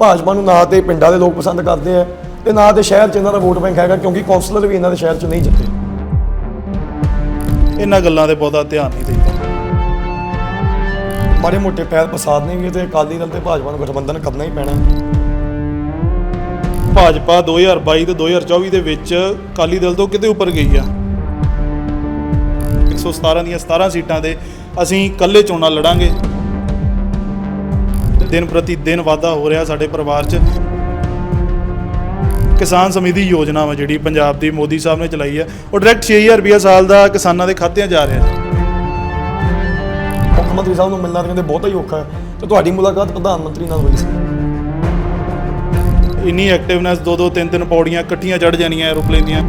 ਭਾਜਪਾ ਨੂੰ ਨਾ ਤੇ ਪਿੰਡਾਂ ਦੇ ਲੋਕ ਪਸੰਦ ਕਰਦੇ ਆ ਤੇ ਨਾ ਤੇ ਸ਼ਹਿਰ 'ਚ ਇਹਨਾਂ ਦਾ ਵੋਟ ਬੈਂਕ ਹੈਗਾ, ਕਿਉਂਕਿ ਕੌਂਸਲਰ ਵੀ ਇਹਨਾਂ ਦੇ ਸ਼ਹਿਰ 'ਚ ਨਹੀਂ ਜਿੱਤੇ। ਇਹਨਾਂ ਗੱਲਾਂ ਤੇ ਬਹੁਤਾ ਧਿਆਨ ਨਹੀਂ ਦਿੰਦਾ ਮਾੜੇ ਮੋਟੇ ਪੈਰ ਪ੍ਰਸਾਦ ਨਹੀਂ ਵੀ ਤੇ ਅਕਾਲੀ ਦਲ ਤੇ ਭਾਜਪਾ ਨੂੰ ਗਠਬੰਧਨ ਕਰਨਾ ਹੀ ਪੈਣਾ। ਭਾਜਪਾ 2022 ਤੇ 2024 ਦੇ ਵਿੱਚ ਅਕਾਲੀ ਦਲ ਤੋਂ ਕਿਤੇ ਉੱਪਰ ਗਈ ਆ। 117 ਦੀਆਂ 17 ਸੀਟਾਂ ਤੇ ਅਸੀਂ ਇਕੱਲੇ ਚੋਣਾਂ ਲੜਾਂਗੇ। ਦਿਨ ਪ੍ਰਤੀ ਦਿਨ ਵਾਧਾ ਹੋ ਰਿਹਾ ਸਾਡੇ ਪਰਿਵਾਰ 'ਚ। ਕਿਸਾਨ ਸਮਿਤੀ ਯੋਜਨਾ ਵਾ ਜਿਹੜੀ ਪੰਜਾਬ ਦੀ ਮੋਦੀ ਸਾਹਿਬ ਨੇ ਚਲਾਈ ਹੈ ਉਹ ਡਾਇਰੈਕਟ 6000 ਰੁਪਏ ਸਾਲ ਦਾ ਕਿਸਾਨਾਂ ਦੇ ਖਾਤਿਆਂ ਜਾ ਰਿਹਾ। ਮੁੱਖ ਮੰਤਰੀ ਸਾਹਿਬ ਨੂੰ ਮਿਲਣਾ ਕਹਿੰਦੇ ਬਹੁਤਾ ਹੀ ਔਖਾ ਹੈ। ਤੇ ਤੁਹਾਡੀ ਮੁਲਾਕਾਤ ਪ੍ਰਧਾਨ ਮੰਤਰੀ ਨਾਲ ਹੋਈ ਸੀ। ਇੰਨੀ ਐਕਟਿਵਨੈਸ ਦੋ ਦੋ ਤਿੰਨ ਤਿੰਨ ਪੌੜੀਆਂ ਇਕੱਠੀਆਂ ਚੜ ਜਾਣੀਆਂ ਐਰੋਪਲੇਨ ਦੀਆਂ।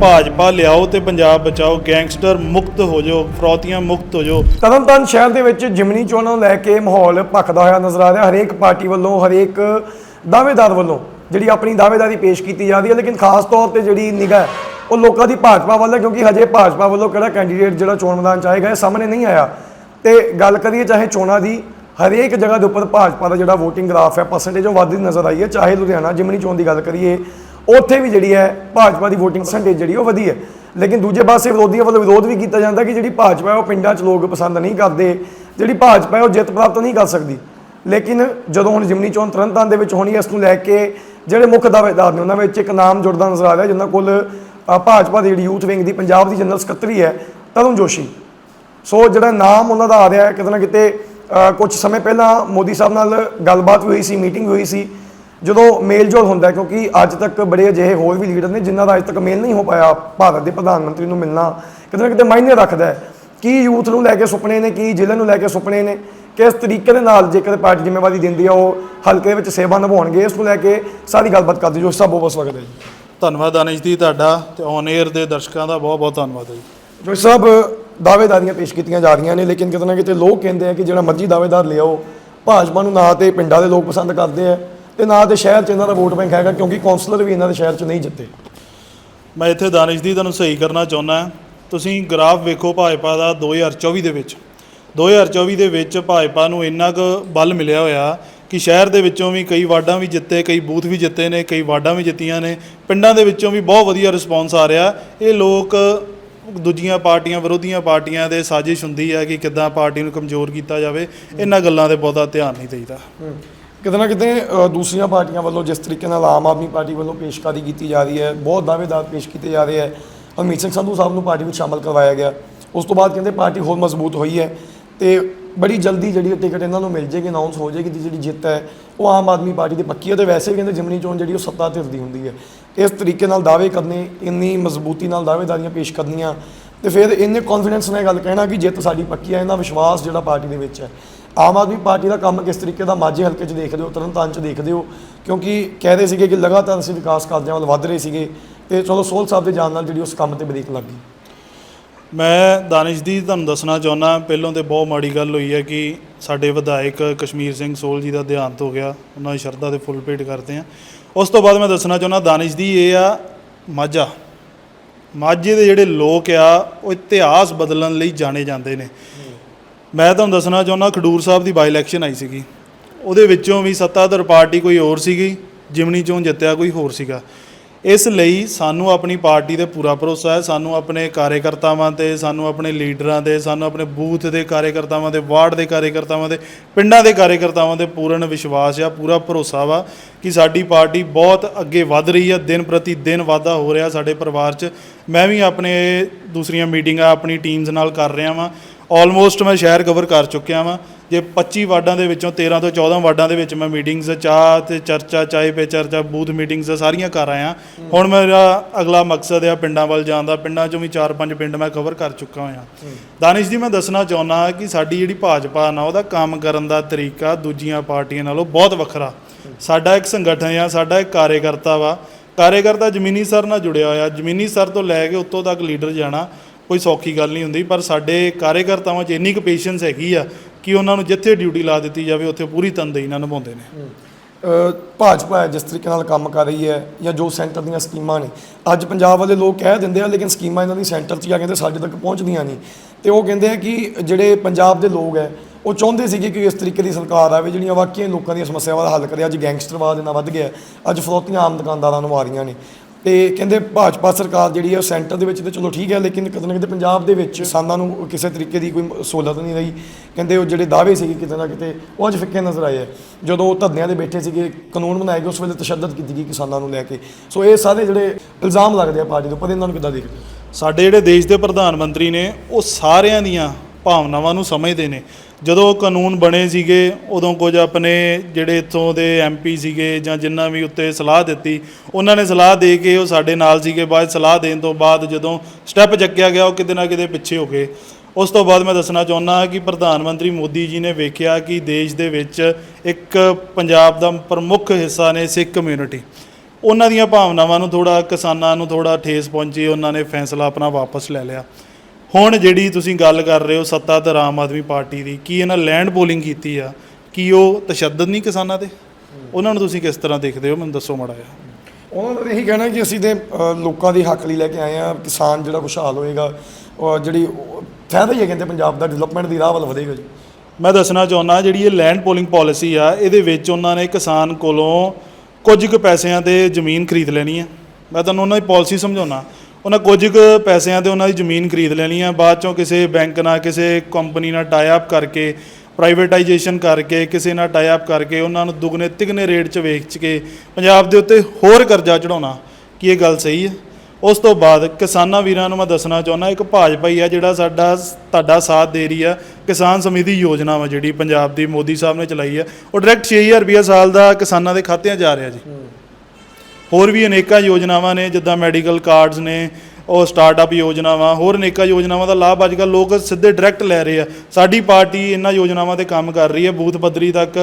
ਭਾਜਪਾ ਲਿਆਓ ਤੇ ਪੰਜਾਬ ਬਚਾਓ ਗੈਂਗਸਟਰ ਮੁਕਤ ਹੋ ਜਾਓ ਫਰੌਤੀਆਂ ਮੁਕਤ ਹੋ ਜਾਓ। ਤਰਨਤਾਰਨ ਸ਼ਹਿਰ ਦੇ ਵਿੱਚ ਜਿਮਨੀ ਚੋਣਾਂ ਨੂੰ ਲੈ ਕੇ ਮਾਹੌਲ ਭਖਦਾ ਹੋਇਆ ਨਜ਼ਰ ਆ ਰਿਹਾ। ਹਰੇਕ ਪਾਰਟੀ ਵੱਲੋਂ ਹਰੇਕ ਦਾਅਵੇਦਾਰ ਵੱਲੋਂ ਜਿਹੜੀ ਆਪਣੀ ਦਾਅਵੇਦਾਰੀ ਪੇਸ਼ ਕੀਤੀ ਜਾ ਰਹੀ ਹੈ ਲੇਕਿਨ ਖਾਸ ਤੌਰ ਤੇ ਜਿਹੜੀ ਨਿਗਾਹ ਹੈ, ਉਹ ਲੋਕਾਂ ਦੀ ਭਾਜਪਾ ਵੱਲ ਹੈ ਕਿਉਂਕਿ ਹਜੇ ਭਾਜਪਾ ਵੱਲੋਂ ਕਿਹੜਾ ਕੈਂਡੀਡੇਟ ਜਿਹੜਾ ਚੋਣ ਮੈਦਾਨ ਚ ਆਏਗਾ ਇਹ ਸਾਹਮਣੇ ਨਹੀਂ ਆਇਆ। ਤੇ ਗੱਲ ਕਰੀਏ ਚਾਹੇ ਚੋਣਾਂ ਦੀ ਹਰੇਕ ਜਗ੍ਹਾ ਦੇ ਉੱਪਰ ਭਾਜਪਾ ਦਾ ਜਿਹੜਾ VOTING ਗ੍ਰਾਫ ਹੈ ਪਰਸੈਂਟੇਜ ਉਹ ਵੱਧਦੀ ਨਜ਼ਰ ਆਈ ਹੈ। ਚਾਹੇ ਲੁਧਿਆਣਾ ਜਿਮਨੀ ਚੋਣ ਦੀ ਗੱਲ ਕਰੀਏ ਉੱਥੇ ਵੀ ਜਿਹੜੀ ਹੈ ਭਾਜਪਾ ਦੀ ਵੋਟਿੰਗ ਪਰਸੈਂਟੇਜ ਜਿਹੜੀ ਉਹ ਵਧੀ ਹੈ। ਲੇਕਿਨ ਦੂਜੇ ਪਾਸੇ ਵਿਰੋਧੀਆਂ ਵੱਲੋਂ ਵਿਰੋਧ ਵੀ ਕੀਤਾ ਜਾਂਦਾ ਕਿ ਜਿਹੜੀ ਭਾਜਪਾ ਹੈ ਉਹ ਪਿੰਡਾਂ 'ਚ ਲੋਕ ਪਸੰਦ ਨਹੀਂ ਕਰਦੇ, ਜਿਹੜੀ ਭਾਜਪਾ ਹੈ ਉਹ ਜਿੱਤ ਪ੍ਰਾਪਤ ਨਹੀਂ ਕਰ ਸਕਦੀ। ਲੇਕਿਨ ਜਦੋਂ ਹੁਣ ਜਿਮਨੀ ਚੋਣ ਤਰਨਤਾਰਨ ਦੇ ਵਿੱਚ ਹੋਣੀ ਇਸ ਨੂੰ ਲੈ ਕੇ ਜਿਹੜੇ ਮੁੱਖ ਦਾਅਵੇਦਾਰ ਨੇ ਉਹਨਾਂ ਵਿੱਚ ਇੱਕ ਨਾਮ ਜੁੜਦਾ ਨਜ਼ਰ ਆ ਰਿਹਾ, ਜਿਨ੍ਹਾਂ ਕੋਲ ਭਾਜਪਾ ਦੀ ਜਿਹੜੀ ਯੂਥ ਵਿੰਗ ਦੀ ਪੰਜਾਬ ਦੀ ਜਨਰਲ ਸਕੱਤਰੀ ਹੈ, ਤਰੁਣ ਜੋਸ਼ੀ। ਸੋ ਜਿਹੜਾ ਨਾਮ ਉਹਨਾਂ ਦਾ ਆ ਰਿਹਾ ਹੈ, ਕਿਤੇ ਨਾ ਕਿਤੇ ਕੁਝ ਸਮੇਂ ਪਹਿਲਾਂ ਮੋਦੀ ਸਾਹਿਬ ਨਾਲ ਗੱਲਬਾਤ ਵੀ ਹੋਈ ਸੀ, ਮੀਟਿੰਗ ਵੀ ਹੋਈ ਸੀ। ਜਦੋਂ ਮੇਲ ਜੋਲ ਹੁੰਦਾ ਕਿਉਂਕਿ ਅੱਜ ਤੱਕ ਬੜੇ ਅਜਿਹੇ ਹੋਰ ਵੀ ਲੀਡਰ ਨੇ ਜਿਨ੍ਹਾਂ ਦਾ ਅੱਜ ਤੱਕ ਮੇਲ ਨਹੀਂ ਹੋ ਪਾਇਆ। ਭਾਰਤ ਦੇ ਪ੍ਰਧਾਨ ਮੰਤਰੀ ਨੂੰ ਮਿਲਣਾ ਕਿਤੇ ਨਾ ਕਿਤੇ ਮਾਇਨੇ ਰੱਖਦਾ ਹੈ। ਕੀ ਯੂਥ ਨੂੰ ਲੈ ਕੇ ਸੁਪਨੇ ਨੇ ਕੀ ਜ਼ਿਲ੍ਹੇ ਨੂੰ ਲੈ ਕੇ ਸੁਪਨੇ ਨੇ ਕਿਸ ਤਰੀਕੇ ਦੇ ਨਾਲ ਜੇਕਰ ਪਾਰਟੀ ਜ਼ਿੰਮੇਵਾਰੀ ਦਿੰਦੀ ਆ ਉਹ ਹਲਕੇ ਵਿੱਚ ਸੇਵਾ ਨਿਭਾਉਣਗੇ ਇਸ ਨੂੰ ਲੈ ਕੇ ਸਾਰੀ ਗੱਲਬਾਤ ਕਰਦੇ ਜੋ ਸਭ ਬਹੁਤ ਬਹੁਤ ਸਵਾਗਤ ਹੈ ਜੀ। ਧੰਨਵਾਦ ਅਨਿਸ਼ ਜੀ ਤੁਹਾਡਾ ਤੇ ਔਨ 에ਅਰ ਦੇ ਦਰਸ਼ਕਾਂ ਦਾ ਬਹੁਤ ਬਹੁਤ ਧੰਨਵਾਦ ਹੈ ਜੀ। ਜੋ ਸਭ ਦਾਅਵੇਦਾਰੀਆਂ ਪੇਸ਼ ਕੀਤੀਆਂ ਜਾ ਰਹੀਆਂ ਨੇ ਲੇਕਿਨ ਕਿਤੇ ਨਾ ਕਿਤੇ ਲੋਕ ਕਹਿੰਦੇ ਆ ਕਿ ਜਿਹੜਾ ਮਰਜ਼ੀ ਦਾਅਵੇਦਾਰ ਲਿਆਓ ਭਾਜਪਾ ਨੂੰ ਨਾ ਤੇ ਪਿੰਡਾਂ ਦੇ ਲੋਕ ਪਸੰਦ ਕਰਦੇ ਆ। ਤੇ ਨਾ ਤੇ ਸ਼ਹਿਰ 'ਚ ਇਹਨਾਂ ਦਾ ਵੋਟ ਬੈਂਕ ਹੈਗਾ ਕਿਉਂਕਿ ਕੌਂਸਲਰ ਵੀ ਇਹਨਾਂ ਦੇ ਸ਼ਹਿਰ 'ਚ ਨਹੀਂ ਜਿੱਤੇ। ਮੈਂ ਇੱਥੇ ਦਾਨਿਸ਼ ਦੀ ਤੁਹਾਨੂੰ ਸਹੀ ਕਰਨਾ ਚਾਹੁੰਦਾ ਤੁਸੀਂ ਗ੍ਰਾਫ ਵੇਖੋ ਭਾਜਪਾ ਦਾ 2024 ਦੇ ਵਿੱਚ। 2024 ਦੇ ਵਿੱਚ ਭਾਜਪਾ ਨੂੰ ਇੰਨਾ ਕੁ ਬਲ ਮਿਲਿਆ ਹੋਇਆ ਕਿ ਸ਼ਹਿਰ ਦੇ ਵਿੱਚੋਂ ਵੀ ਕਈ ਵਾਰਡਾਂ ਵੀ ਜਿੱਤੇ ਕਈ ਬੂਥ ਵੀ ਜਿੱਤੇ ਨੇ ਕਈ ਵਾਰਡਾਂ ਵੀ ਜਿੱਤੀਆਂ ਨੇ। ਪਿੰਡਾਂ ਦੇ ਵਿੱਚੋਂ ਵੀ ਬਹੁਤ ਵਧੀਆ ਰਿਸਪੌਂਸ ਆ ਰਿਹਾ। ਇਹ ਲੋਕ ਦੂਜੀਆਂ ਪਾਰਟੀਆਂ ਵਿਰੋਧੀਆਂ ਪਾਰਟੀਆਂ ਦੇ ਸਾਜ਼ਿਸ਼ ਹੁੰਦੀ ਹੈ ਕਿ ਕਿੱਦਾਂ ਪਾਰਟੀ ਨੂੰ ਕਮਜ਼ੋਰ ਕੀਤਾ ਜਾਵੇ। ਇਹਨਾਂ ਗੱਲਾਂ ਤੇ ਬਹੁਤਾ ਧਿਆਨ ਨਹੀਂ ਦੇਈਦਾ। ਕਿਤੇ ਨਾ ਕਿਤੇ ਅ, ਦੂਸਰੀਆਂ ਪਾਰਟੀਆਂ ਵੱਲੋਂ ਜਿਸ ਤਰੀਕੇ ਨਾਲ ਆਮ ਆਦਮੀ ਪਾਰਟੀ ਵੱਲੋਂ ਪੇਸ਼ਕਾਰੀ ਕੀਤੀ ਜਾ ਰਹੀ ਹੈ ਬਹੁਤ ਦਾਅਵੇਦਾਰ ਪੇਸ਼ ਕੀਤੇ ਜਾ ਰਹੇ ਹੈ। ਹਰਮੀਤ ਸਿੰਘ ਸੰਧੂ ਸਾਹਿਬ ਨੂੰ ਪਾਰਟੀ ਵਿੱਚ ਸ਼ਾਮਲ ਕਰਵਾਇਆ ਗਿਆ। ਉਸ ਤੋਂ ਬਾਅਦ ਕਹਿੰਦੇ ਪਾਰਟੀ ਹੋਰ ਮਜ਼ਬੂਤ ਹੋਈ ਹੈ ਤੇ ਬੜੀ ਜਲਦੀ ਜਿਹੜੀ ਟਿਕਟ ਇਹਨਾਂ ਨੂੰ ਮਿਲ ਜੇਗੀ ਅਨਾਉਂਸ ਹੋ ਜੇਗੀ ਦੀ ਜਿਹੜੀ ਜਿੱਤ ਹੈ ਉਹ ਆਮ ਆਦਮੀ ਪਾਰਟੀ ਦੀ ਪੱਕੀ ਹੈ ਤੇ ਵੈਸੇ ਵੀ ਕਹਿੰਦੇ ਜਿਮਨੀ ਚੋਣ ਜਿਹੜੀ ਉਹ ਸੱਤਾ ਧਿਰ ਦੀ ਹੁੰਦੀ ਹੈ। ਇਸ ਤਰੀਕੇ ਨਾਲ ਦਾਅਵੇ ਕਰਨੇ ਇੰਨੀ ਮਜ਼ਬੂਤੀ ਨਾਲ ਦਾਅਵੇਦਾਰੀਆਂ ਪੇਸ਼ ਕਰਨੀਆਂ ਤੇ ਫਿਰ ਇੰਨੇ ਕੌਨਫੀਡੈਂਸ ਨਾਲ ਇਹ ਗੱਲ ਕਹਿਣਾ ਕਿ ਜਿੱਤ ਸਾਡੀ ਪੱਕੀ ਹੈ ਇਹਨਾਂ ਵਿਸ਼ਵਾਸ ਜਿਹੜਾ ਪਾਰਟੀ ਦੇ ਵਿੱਚ ਹੈ। ਆਮ ਆਦਮੀ ਪਾਰਟੀ ਦਾ ਕੰਮ ਕਿਸ ਤਰੀਕੇ ਦਾ ਮਾਝੇ ਹਲਕੇ 'ਚ ਦੇਖਦੇ ਹੋ, ਤਰਨਤਾਰਨ 'ਚ ਦੇਖਦੇ ਹੋ? ਕਿਉਂਕਿ ਕਹਿ ਰਹੇ ਸੀਗੇ ਕਿ ਲਗਾਤਾਰ ਅਸੀਂ ਵਿਕਾਸ ਕਾਰਜਾਂ ਵੱਲ ਵੱਧ ਰਹੇ ਸੀਗੇ ਤੇ ਚਲੋ ਸੋਲ ਸਾਹਿਬ ਦੇ ਜਾਣ ਨਾਲ ਜਿਹੜੀ ਉਸ ਕੰਮ ਤੇ ਬਰੀਕ ਲੱਗ ਗਈ। ਮੈਂ ਦਾਨਿਸ਼ ਦੀ ਤੁਹਾਨੂੰ ਦੱਸਣਾ ਚਾਹੁੰਦਾ, ਪਹਿਲੋਂ ਤੇ ਬਹੁਤ ਮਾੜੀ ਗੱਲ ਹੋਈ ਹੈ ਕਿ ਸਾਡੇ ਵਿਧਾਇਕ ਕਸ਼ਮੀਰ ਸਿੰਘ ਸੋਲ ਜੀ ਦਾ ਦੇਹਾਂਤ ਹੋ ਗਿਆ, ਉਹਨਾਂ ਦੀ ਸ਼ਰਧਾ 'ਤੇ ਫੁੱਲ ਭੇਟ ਕਰਦੇ ਆ ਉਸ ਤੋਂ ਬਾਅਦ ਮੈਂ ਦੱਸਣਾ ਚਾਹੁੰਦਾ, ਦਾਨਿਸ਼ ਦੀ ਇਹ ਆ ਮਾਝਾ। ਮਾਝੇ ਦੇ ਜਿਹੜੇ ਲੋਕ ਆ, ਉਹ ਇਤਿਹਾਸ ਬਦਲਣ ਲਈ ਜਾਣੇ ਜਾਂਦੇ ਨੇ। ਮੈਂ ਤੁਹਾਨੂੰ ਦੱਸਣਾ ਚਾਹੁੰਦਾ, ਖਡੂਰ ਸਾਹਿਬ ਦੀ ਬਾਈ ਇਲੈਕਸ਼ਨ ਆਈ ਸੀਗੀ। ਉਹਦੇ ਵਿੱਚੋਂ ਵੀ ਸੱਤਾਧਰ ਪਾਰਟੀ ਕੋਈ ਹੋਰ ਸੀਗੀ, ਜਿਮਨੀ ਚੋਂ ਜਿੱਤਿਆ ਕੋਈ ਹੋਰ ਸੀਗਾ। ਇਸ ਲਈ ਸਾਨੂੰ ਆਪਣੀ ਪਾਰਟੀ ਤੇ ਪੂਰਾ ਭਰੋਸਾ ਹੈ। ਸਾਨੂੰ ਆਪਣੇ ਕਾਰਜਕਰਤਾਵਾਂ ਤੇ, ਸਾਨੂੰ ਆਪਣੇ ਲੀਡਰਾਂ ਤੇ ਸਾਨੂੰ ਆਪਣੇ ਬੂਥ ਦੇ ਕਾਰਜਕਰਤਾਵਾਂ ਤੇ ਵਾਰਡ ਦੇ ਕਾਰਜਕਰਤਾਵਾਂ ਤੇ ਪਿੰਡਾਂ ਦੇ ਕਾਰਜਕਰਤਾਵਾਂ ਤੇ ਪੂਰਨ ਵਿਸ਼ਵਾਸ ਆ, ਪੂਰਾ ਭਰੋਸਾ ਵਾ ਕਿ ਸਾਡੀ ਪਾਰਟੀ ਬਹੁਤ ਅੱਗੇ ਵੱਧ ਰਹੀ ਆ, ਦਿਨ ਪ੍ਰਤੀ ਦਿਨ ਵਾਧਾ ਹੋ ਰਿਹਾ ਸਾਡੇ ਪਰਿਵਾਰ 'ਚ। ਮੈਂ ਵੀ ਆਪਣੇ ਦੂਸਰੀਆਂ ਮੀਟਿੰਗਾਂ ਆਪਣੀ ਟੀਮਸ ਨਾਲ ਕਰ ਰਿਹਾ ਵਾਂ। ਆਲਮੋਸਟ ਮੈਂ ਸ਼ਹਿਰ ਕਵਰ ਕਰ ਚੁੱਕਿਆ ਵਾਂ। ਜੇ 25 ਵਾਰਡਾਂ ਦੇ ਵਿੱਚੋਂ 13 ਤੋਂ 14 ਵਾਰਡਾਂ ਦੇ ਵਿੱਚ ਮੈਂ ਮੀਟਿੰਗਸ ਚਾਹ ਤੇ ਚਰਚਾ, ਚਾਹੇ ਪੇ ਚਰਚਾ ਬੂਥ ਮੀਟਿੰਗਸ ਸਾਰੀਆਂ ਕਰ ਆਇਆ। ਹੁਣ ਮੇਰਾ ਅਗਲਾ ਮਕਸਦ ਆ ਪਿੰਡਾਂ ਵੱਲ ਜਾਣ ਦਾ। ਪਿੰਡਾਂ ਚੋਂ ਵੀ 4-5 ਪਿੰਡ ਮੈਂ ਕਵਰ ਕਰ ਚੁੱਕਾ ਹੋਇਆ। ਦਾਨਿਸ਼ ਜੀ, ਮੈਂ ਦੱਸਣਾ ਚਾਹੁੰਦਾ ਕਿ ਸਾਡੀ ਜਿਹੜੀ ਭਾਜਪਾ ਨਾ, ਉਹਦਾ ਕੰਮ ਕਰਨ ਦਾ ਤਰੀਕਾ ਦੂਜੀਆਂ ਪਾਰਟੀਆਂ ਨਾਲੋਂ ਬਹੁਤ ਵੱਖਰਾ। ਸਾਡਾ ਇੱਕ ਸੰਗਠਨ ਆ, ਸਾਡਾ ਇੱਕ ਕਾਰਜਕਰਤਾ ਵਾ। ਕਾਰਜਕਰਤਾ ਜ਼ਮੀਨੀ ਸਰ ਨਾਲ ਜੁੜਿਆ ਹੋਇਆ। ਜ਼ਮੀਨੀ ਸਰ ਤੋਂ ਲੈ ਕੇ ਉੱਤੋਂ ਤੱਕ ਲੀਡਰ ਜਾਣਾ। ਕੋਈ ਸੌਖੀ ਗੱਲ ਨਹੀਂ ਹੁੰਦੀ, ਪਰ ਸਾਡੇ ਕਾਰਜਕਰਤਾਵਾਂ 'ਚ ਇੰਨੀ ਕੁ ਪੇਸ਼ੈਂਸ ਹੈਗੀ ਆ ਕਿ ਉਹਨਾਂ ਨੂੰ ਜਿੱਥੇ ਡਿਊਟੀ ਲਾ ਦਿੱਤੀ ਜਾਵੇ, ਉੱਥੇ ਪੂਰੀ ਤਨਦੇਹੀ ਨਾਲ ਨਿਭਾਉਂਦੇ ਨੇ। ਭਾਜਪਾ ਹੈ ਜਿਸ ਤਰੀਕੇ ਨਾਲ ਕੰਮ ਕਰ ਰਹੀ ਹੈ ਜਾਂ ਜੋ ਸੈਂਟਰ ਦੀਆਂ ਸਕੀਮਾਂ ਨੇ, ਅੱਜ ਪੰਜਾਬ ਵਾਲੇ ਲੋਕ ਕਹਿ ਦਿੰਦੇ ਆ, ਲੇਕਿਨ ਸਕੀਮਾਂ ਇਹਨਾਂ ਦੀ ਸੈਂਟਰ 'ਚ ਜਾ ਕਹਿੰਦੇ ਸਾਡੇ ਤੱਕ ਪਹੁੰਚਦੀਆਂ ਨਹੀਂ। ਤੇ ਉਹ ਕਹਿੰਦੇ ਆ ਕਿ ਜਿਹੜੇ ਪੰਜਾਬ ਦੇ ਲੋਕ ਹੈ, ਉਹ ਚਾਹੁੰਦੇ ਸੀਗੇ ਕਿ ਇਸ ਤਰੀਕੇ ਦੀ ਸਰਕਾਰ ਆਵੇ, ਜਿਹੜੀਆਂ ਵਾਕਈ ਲੋਕਾਂ ਦੀਆਂ ਸਮੱਸਿਆਵਾਂ ਦਾ ਹੱਲ ਕਰੇ। ਅੱਜ ਗੈਂਗਸਟਰਵਾਦ ਇਹਨਾਂ ਵੱਧ ਗਿਆ, ਅੱਜ ਫਰੋਤੀਆਂ ਆਮ ਦੁਕਾਨਦਾਰਾਂ ਨੂੰ ਆ ਰਹੀਆਂ ਨੇ। ਤੇ ਕਹਿੰਦੇ ਭਾਜਪਾ ਸਰਕਾਰ ਜਿਹੜੀ ਹੈ ਸੈਂਟਰ ਦੇ ਵਿੱਚ ਤਾਂ ਚਲੋ ਠੀਕ ਹੈ, ਲੇਕਿਨ ਕਿਤੇ ਨਾ ਕਿਤੇ ਪੰਜਾਬ ਦੇ ਵਿੱਚ ਕਿਸਾਨਾਂ ਨੂੰ ਕਿਸੇ ਤਰੀਕੇ ਦੀ ਕੋਈ ਸਹੂਲਤ ਨਹੀਂ ਰਹੀ। ਕਹਿੰਦੇ ਉਹ ਜਿਹੜੇ ਦਾਅਵੇ ਸੀਗੇ ਕਿਤੇ ਨਾ ਕਿਤੇ, ਉਹ ਅੱਜ ਫਿੱਕੇ ਨਜ਼ਰ ਆਏ ਆ। ਜਦੋਂ ਉਹ ਧਰਨਿਆਂ ਦੇ ਬੈਠੇ ਸੀਗੇ, ਕਾਨੂੰਨ ਬਣਾਏ ਗਏ, ਉਸ ਵੇਲੇ ਤਸ਼ੱਦਦ ਕੀਤੀ ਗਈ ਕਿਸਾਨਾਂ ਨੂੰ ਲੈ ਕੇ। ਸੋ ਇਹ ਸਾਰੇ ਜਿਹੜੇ ਇਲਜ਼ਾਮ ਲੱਗਦੇ ਆ ਪਾਰਟੀ ਦੇ ਉੱਪਰ, ਇਹਨਾਂ ਨੂੰ ਕਿੱਦਾਂ ਦੇਖਦੇ ਸਾਡੇ ਜਿਹੜੇ ਦੇਸ਼ ਦੇ ਪ੍ਰਧਾਨ ਮੰਤਰੀ ਨੇ, ਉਹ ਸਾਰਿਆਂ ਦੀਆਂ ਭਾਵਨਾਵਾਂ ਨੂੰ ਸਮਝਦੇ ਨੇ। ਜਦੋਂ ਕਾਨੂੰਨ ਬਣੇ ਸੀਗੇ, ਉਦੋਂ ਕੁਝ ਆਪਣੇ ਜਿਹੜੇ ਇੱਥੋਂ ਦੇ ਐਮਪੀ ਸੀਗੇ ਜਾਂ ਜਿਨ੍ਹਾਂ ਵੀ ਉੱਤੇ ਸਲਾਹ ਦਿੱਤੀ, ਉਹਨਾਂ ਨੇ ਸਲਾਹ ਦੇ ਕੇ ਉਹ ਸਾਡੇ ਨਾਲ ਸੀਗੇ। ਬਾਅਦ ਸਲਾਹ ਦੇਣ ਤੋਂ ਬਾਅਦ ਜਦੋਂ ਸਟੈਪ ਚੱਕਿਆ ਗਿਆ, ਉਹ ਕਿਤੇ ਨਾ ਕਿਤੇ ਪਿੱਛੇ ਹੋ ਗਏ। ਉਸ ਤੋਂ ਬਾਅਦ ਮੈਂ ਦੱਸਣਾ ਚਾਹੁੰਦਾ ਕਿ ਪ੍ਰਧਾਨ ਮੰਤਰੀ ਮੋਦੀ ਜੀ ਨੇ ਵੇਖਿਆ ਕਿ ਦੇਸ਼ ਦੇ ਵਿੱਚ ਇੱਕ ਪੰਜਾਬ ਦਾ ਪ੍ਰਮੁੱਖ ਹਿੱਸਾ ਨੇ ਸਿੱਖ ਕਮਿਊਨਿਟੀ ਉਹਨਾਂ ਦੀਆਂ ਭਾਵਨਾਵਾਂ ਨੂੰ ਥੋੜਾ ਕਿਸਾਨਾਂ ਨੂੰ ਥੋੜਾ ਠੇਸ ਪਹੁੰਚੀ, ਉਹਨਾਂ ਨੇ ਫੈਸਲਾ ਆਪਣਾ ਵਾਪਸ ਲੈ ਲਿਆ। ਹੁਣ ਜਿਹੜੀ ਤੁਸੀਂ ਗੱਲ ਕਰ ਰਹੇ ਹੋ ਸੱਤਾਧਰ ਆਮ ਆਦਮੀ ਪਾਰਟੀ ਦੀ ਕੀ ਇਹਨਾਂ ਲੈਂਡ ਪੋਲਿੰਗ ਕੀਤੀ ਆ? ਕੀ ਉਹ ਤਸ਼ੱਦਦ ਨਹੀਂ ਕਿਸਾਨਾਂ ਤੇ? ਉਹਨਾਂ ਨੂੰ ਤੁਸੀਂ ਕਿਸ ਤਰ੍ਹਾਂ ਦੇਖਦੇ ਹੋ? ਮੈਨੂੰ ਦੱਸੋ ਮਾੜਾ ਜਿਹਾ। ਉਹਨਾਂ ਦਾ ਤਾਂ ਇਹੀ ਕਹਿਣਾ ਕਿ ਅਸੀਂ ਤੇ ਲੋਕਾਂ ਦੀ ਹੱਕ ਲਈ ਲੈ ਕੇ ਆਏ ਆ। ਕਿਸਾਨ ਜਿਹੜਾ ਖੁਸ਼ਹਾਲ ਹੋਏਗਾ ਜਿਹੜੀ ਫਾਇਦਾ ਹੀ ਹੈ ਕਹਿੰਦੇ ਪੰਜਾਬ ਦਾ ਡਿਵੈਲਪਮੈਂਟ ਦੀ ਰਾਹ ਵੱਲ ਵਧੇਗਾ ਜੀ। ਮੈਂ ਦੱਸਣਾ ਚਾਹੁੰਦਾ ਜਿਹੜੀ ਇਹ ਲੈਂਡ ਪੋਲਿੰਗ ਪਾਲਿਸੀ ਆ ਇਹਦੇ ਵਿੱਚ ਉਹਨਾਂ ਨੇ ਕਿਸਾਨ ਕੋਲੋਂ ਕੁਝ ਕੁ ਪੈਸਿਆਂ ਤੇ ਜ਼ਮੀਨ ਖਰੀਦ ਲੈਣੀ ਆ। ਮੈਂ ਤੁਹਾਨੂੰ ਉਹਨਾਂ ਦੀ ਪਾਲਿਸੀ ਸਮਝਾਉਣਾ। ਉਹਨਾਂ ਕੁਝ ਕੁ ਪੈਸਿਆਂ ਤੇ ਉਹਨਾਂ ਦੀ ਜ਼ਮੀਨ ਖਰੀਦ ਲੈਣੀ ਆ। ਬਾਅਦ ਚੋਂ ਕਿਸੇ ਬੈਂਕ ਨਾਲ ਕਿਸੇ ਕੰਪਨੀ ਨਾਲ ਟਾਈ ਅਪ ਕਰਕੇ ਪ੍ਰਾਈਵੇਟਾਈਜੇਸ਼ਨ ਕਰਕੇ, ਕਿਸੇ ਨਾਲ ਟਾਈ ਅਪ ਕਰਕੇ ਉਹਨਾਂ ਨੂੰ ਦੁੱਗਣੇ ਤਿਗਨੇ ਰੇਟ 'ਚ ਵੇਚ ਕੇ ਪੰਜਾਬ ਦੇ ਉੱਤੇ ਹੋਰ ਕਰਜ਼ਾ ਚੜਾਉਣਾ ਕੀ ਇਹ ਗੱਲ ਸਹੀ ਹੈ? ਉਸ ਤੋਂ ਬਾਅਦ ਕਿਸਾਨਾਂ ਵੀਰਾਂ ਨੂੰ ਮੈਂ ਦੱਸਣਾ ਚਾਹੁੰਦਾ, ਇੱਕ ਭਾਜਪਾ ਹੀ ਆ ਜਿਹੜਾ ਸਾਡਾ, ਤੁਹਾਡਾ ਸਾਥ ਦੇ ਰਹੀ ਆ, ਕਿਸਾਨ ਸਮਿਤੀ ਯੋਜਨਾ ਵਾ ਜਿਹੜੀ ਪੰਜਾਬ ਦੀ ਮੋਦੀ ਸਾਹਿਬ ਨੇ ਚਲਾਈ ਆ। ਉਹ ਡਾਇਰੈਕਟ 6000 ਰੁਪਇਆ ਸਾਲ ਦਾ ਕਿਸਾਨਾਂ ਦੇ ਖਾਤਿਆਂ 'ਚ ਜਾ ਰਿਹਾ ਜੀ। ਹੋਰ ਵੀ ਅਨੇਕਾਂ ਯੋਜਨਾਵਾਂ ਨੇ, ਜਿੱਦਾਂ ਮੈਡੀਕਲ ਕਾਰਡਸ ਨੇ, ਉਹ ਸਟਾਰਟਅਪ ਯੋਜਨਾਵਾਂ, ਹੋਰ ਅਨੇਕਾਂ ਯੋਜਨਾਵਾਂ ਦਾ ਲਾਭ ਅੱਜ ਕੱਲ੍ਹ ਲੋਕ ਸਿੱਧੇ ਡਾਇਰੈਕਟ ਲੈ ਰਹੇ ਆ। ਸਾਡੀ ਪਾਰਟੀ ਇਹਨਾਂ ਯੋਜਨਾਵਾਂ ਤੇ ਕੰਮ ਕਰ ਰਹੀ ਹੈ। ਬੂਥ ਪੱਧਰੀ ਤੱਕ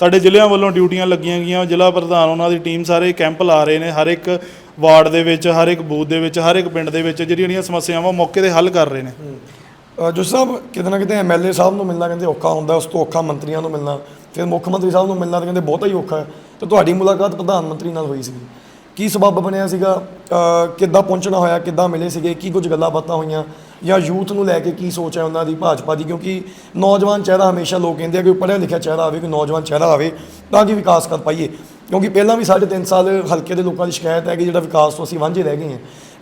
ਸਾਡੇ ਜ਼ਿਲ੍ਹਿਆਂ ਵੱਲੋਂ ਡਿਊਟੀਆਂ ਲੱਗੀਆਂ ਗਈਆਂ। ਜ਼ਿਲ੍ਹਾ ਪ੍ਰਧਾਨ ਉਹਨਾਂ ਦੀ ਟੀਮ ਸਾਰੇ ਕੈਂਪ ਲਾ ਰਹੇ ਨੇ। ਹਰ ਇੱਕ ਵਾਰਡ ਦੇ ਵਿੱਚ, ਹਰ ਇੱਕ ਬੂਥ ਦੇ ਵਿੱਚ, ਹਰ ਇੱਕ ਪਿੰਡ ਦੇ ਵਿੱਚ ਜਿਹੜੀਆਂ ਜਿਹੜੀਆਂ ਸਮੱਸਿਆਵਾਂ ਮੌਕੇ ਤੇ ਹੱਲ ਕਰ ਰਹੇ ਨੇ। ਜੋ ਸਾਹਿਬ, ਕਿਤੇ ਨਾ ਕਿਤੇ ਐਮਐਲਏ ਸਾਹਿਬ ਨੂੰ ਮਿਲਣਾ ਕਹਿੰਦੇ ਔਖਾ ਹੁੰਦਾ, ਉਸ ਤੋਂ ਔਖਾ ਮੰਤਰੀਆਂ ਨੂੰ ਮਿਲਣਾ। ਫਿਰ ਮੁੱਖ ਮੰਤਰੀ ਸਾਹਿਬ ਨੂੰ ਮਿਲਣਾ ਤਾਂ ਕਹਿੰਦੇ ਬਹੁਤਾ ਹੀ ਔਖਾ। ਹੈ ਤੇ ਤੁਹਾਡੀ ਮੁਲਾਕਾਤ ਪ੍ਰਧਾਨ ਮੰਤਰੀ ਨਾਲ ਹੋਈ ਸੀ ਕੀ ਸਬਬ ਬਣਿਆ ਸੀਗਾ? ਅ, ਕਿੱਦਾਂ ਪਹੁੰਚਣਾ ਹੋਇਆ ਕਿੱਦਾਂ ਮਿਲੇ ਸੀਗੇ ਕੀ ਕੁਝ ਗੱਲਾਂ ਬਾਤਾਂ ਹੋਈਆਂ? ਜਾਂ ਯੂਥ ਨੂੰ ਲੈ ਕੇ ਕੀ ਸੋਚ ਹੈ ਉਹਨਾਂ ਦੀ ਭਾਜਪਾ ਦੀ? ਕਿਉਂਕਿ ਨੌਜਵਾਨ ਚਿਹਰਾ ਹਮੇਸ਼ਾ ਲੋਕ ਕਹਿੰਦੇ ਆ ਕਿ ਪੜ੍ਹਿਆ ਲਿਖਿਆ ਚਿਹਰਾ ਆਵੇ ਕੋਈ ਨੌਜਵਾਨ ਚਿਹਰਾ ਆਵੇ ਤਾਂ ਕਿ ਵਿਕਾਸ ਕਰ ਪਾਈਏ। ਕਿਉਂਕਿ ਪਹਿਲਾਂ ਵੀ ਸਾਢੇ ਤਿੰਨ ਸਾਲ ਹਲਕੇ ਦੇ ਲੋਕਾਂ ਦੀ ਸ਼ਿਕਾਇਤ ਹੈ ਕਿ ਜਿਹੜਾ ਵਿਕਾਸ ਤੋਂ ਅਸੀਂ ਵਾਂਝੇ ਰਹਿ ਗਏ ਹਾਂ।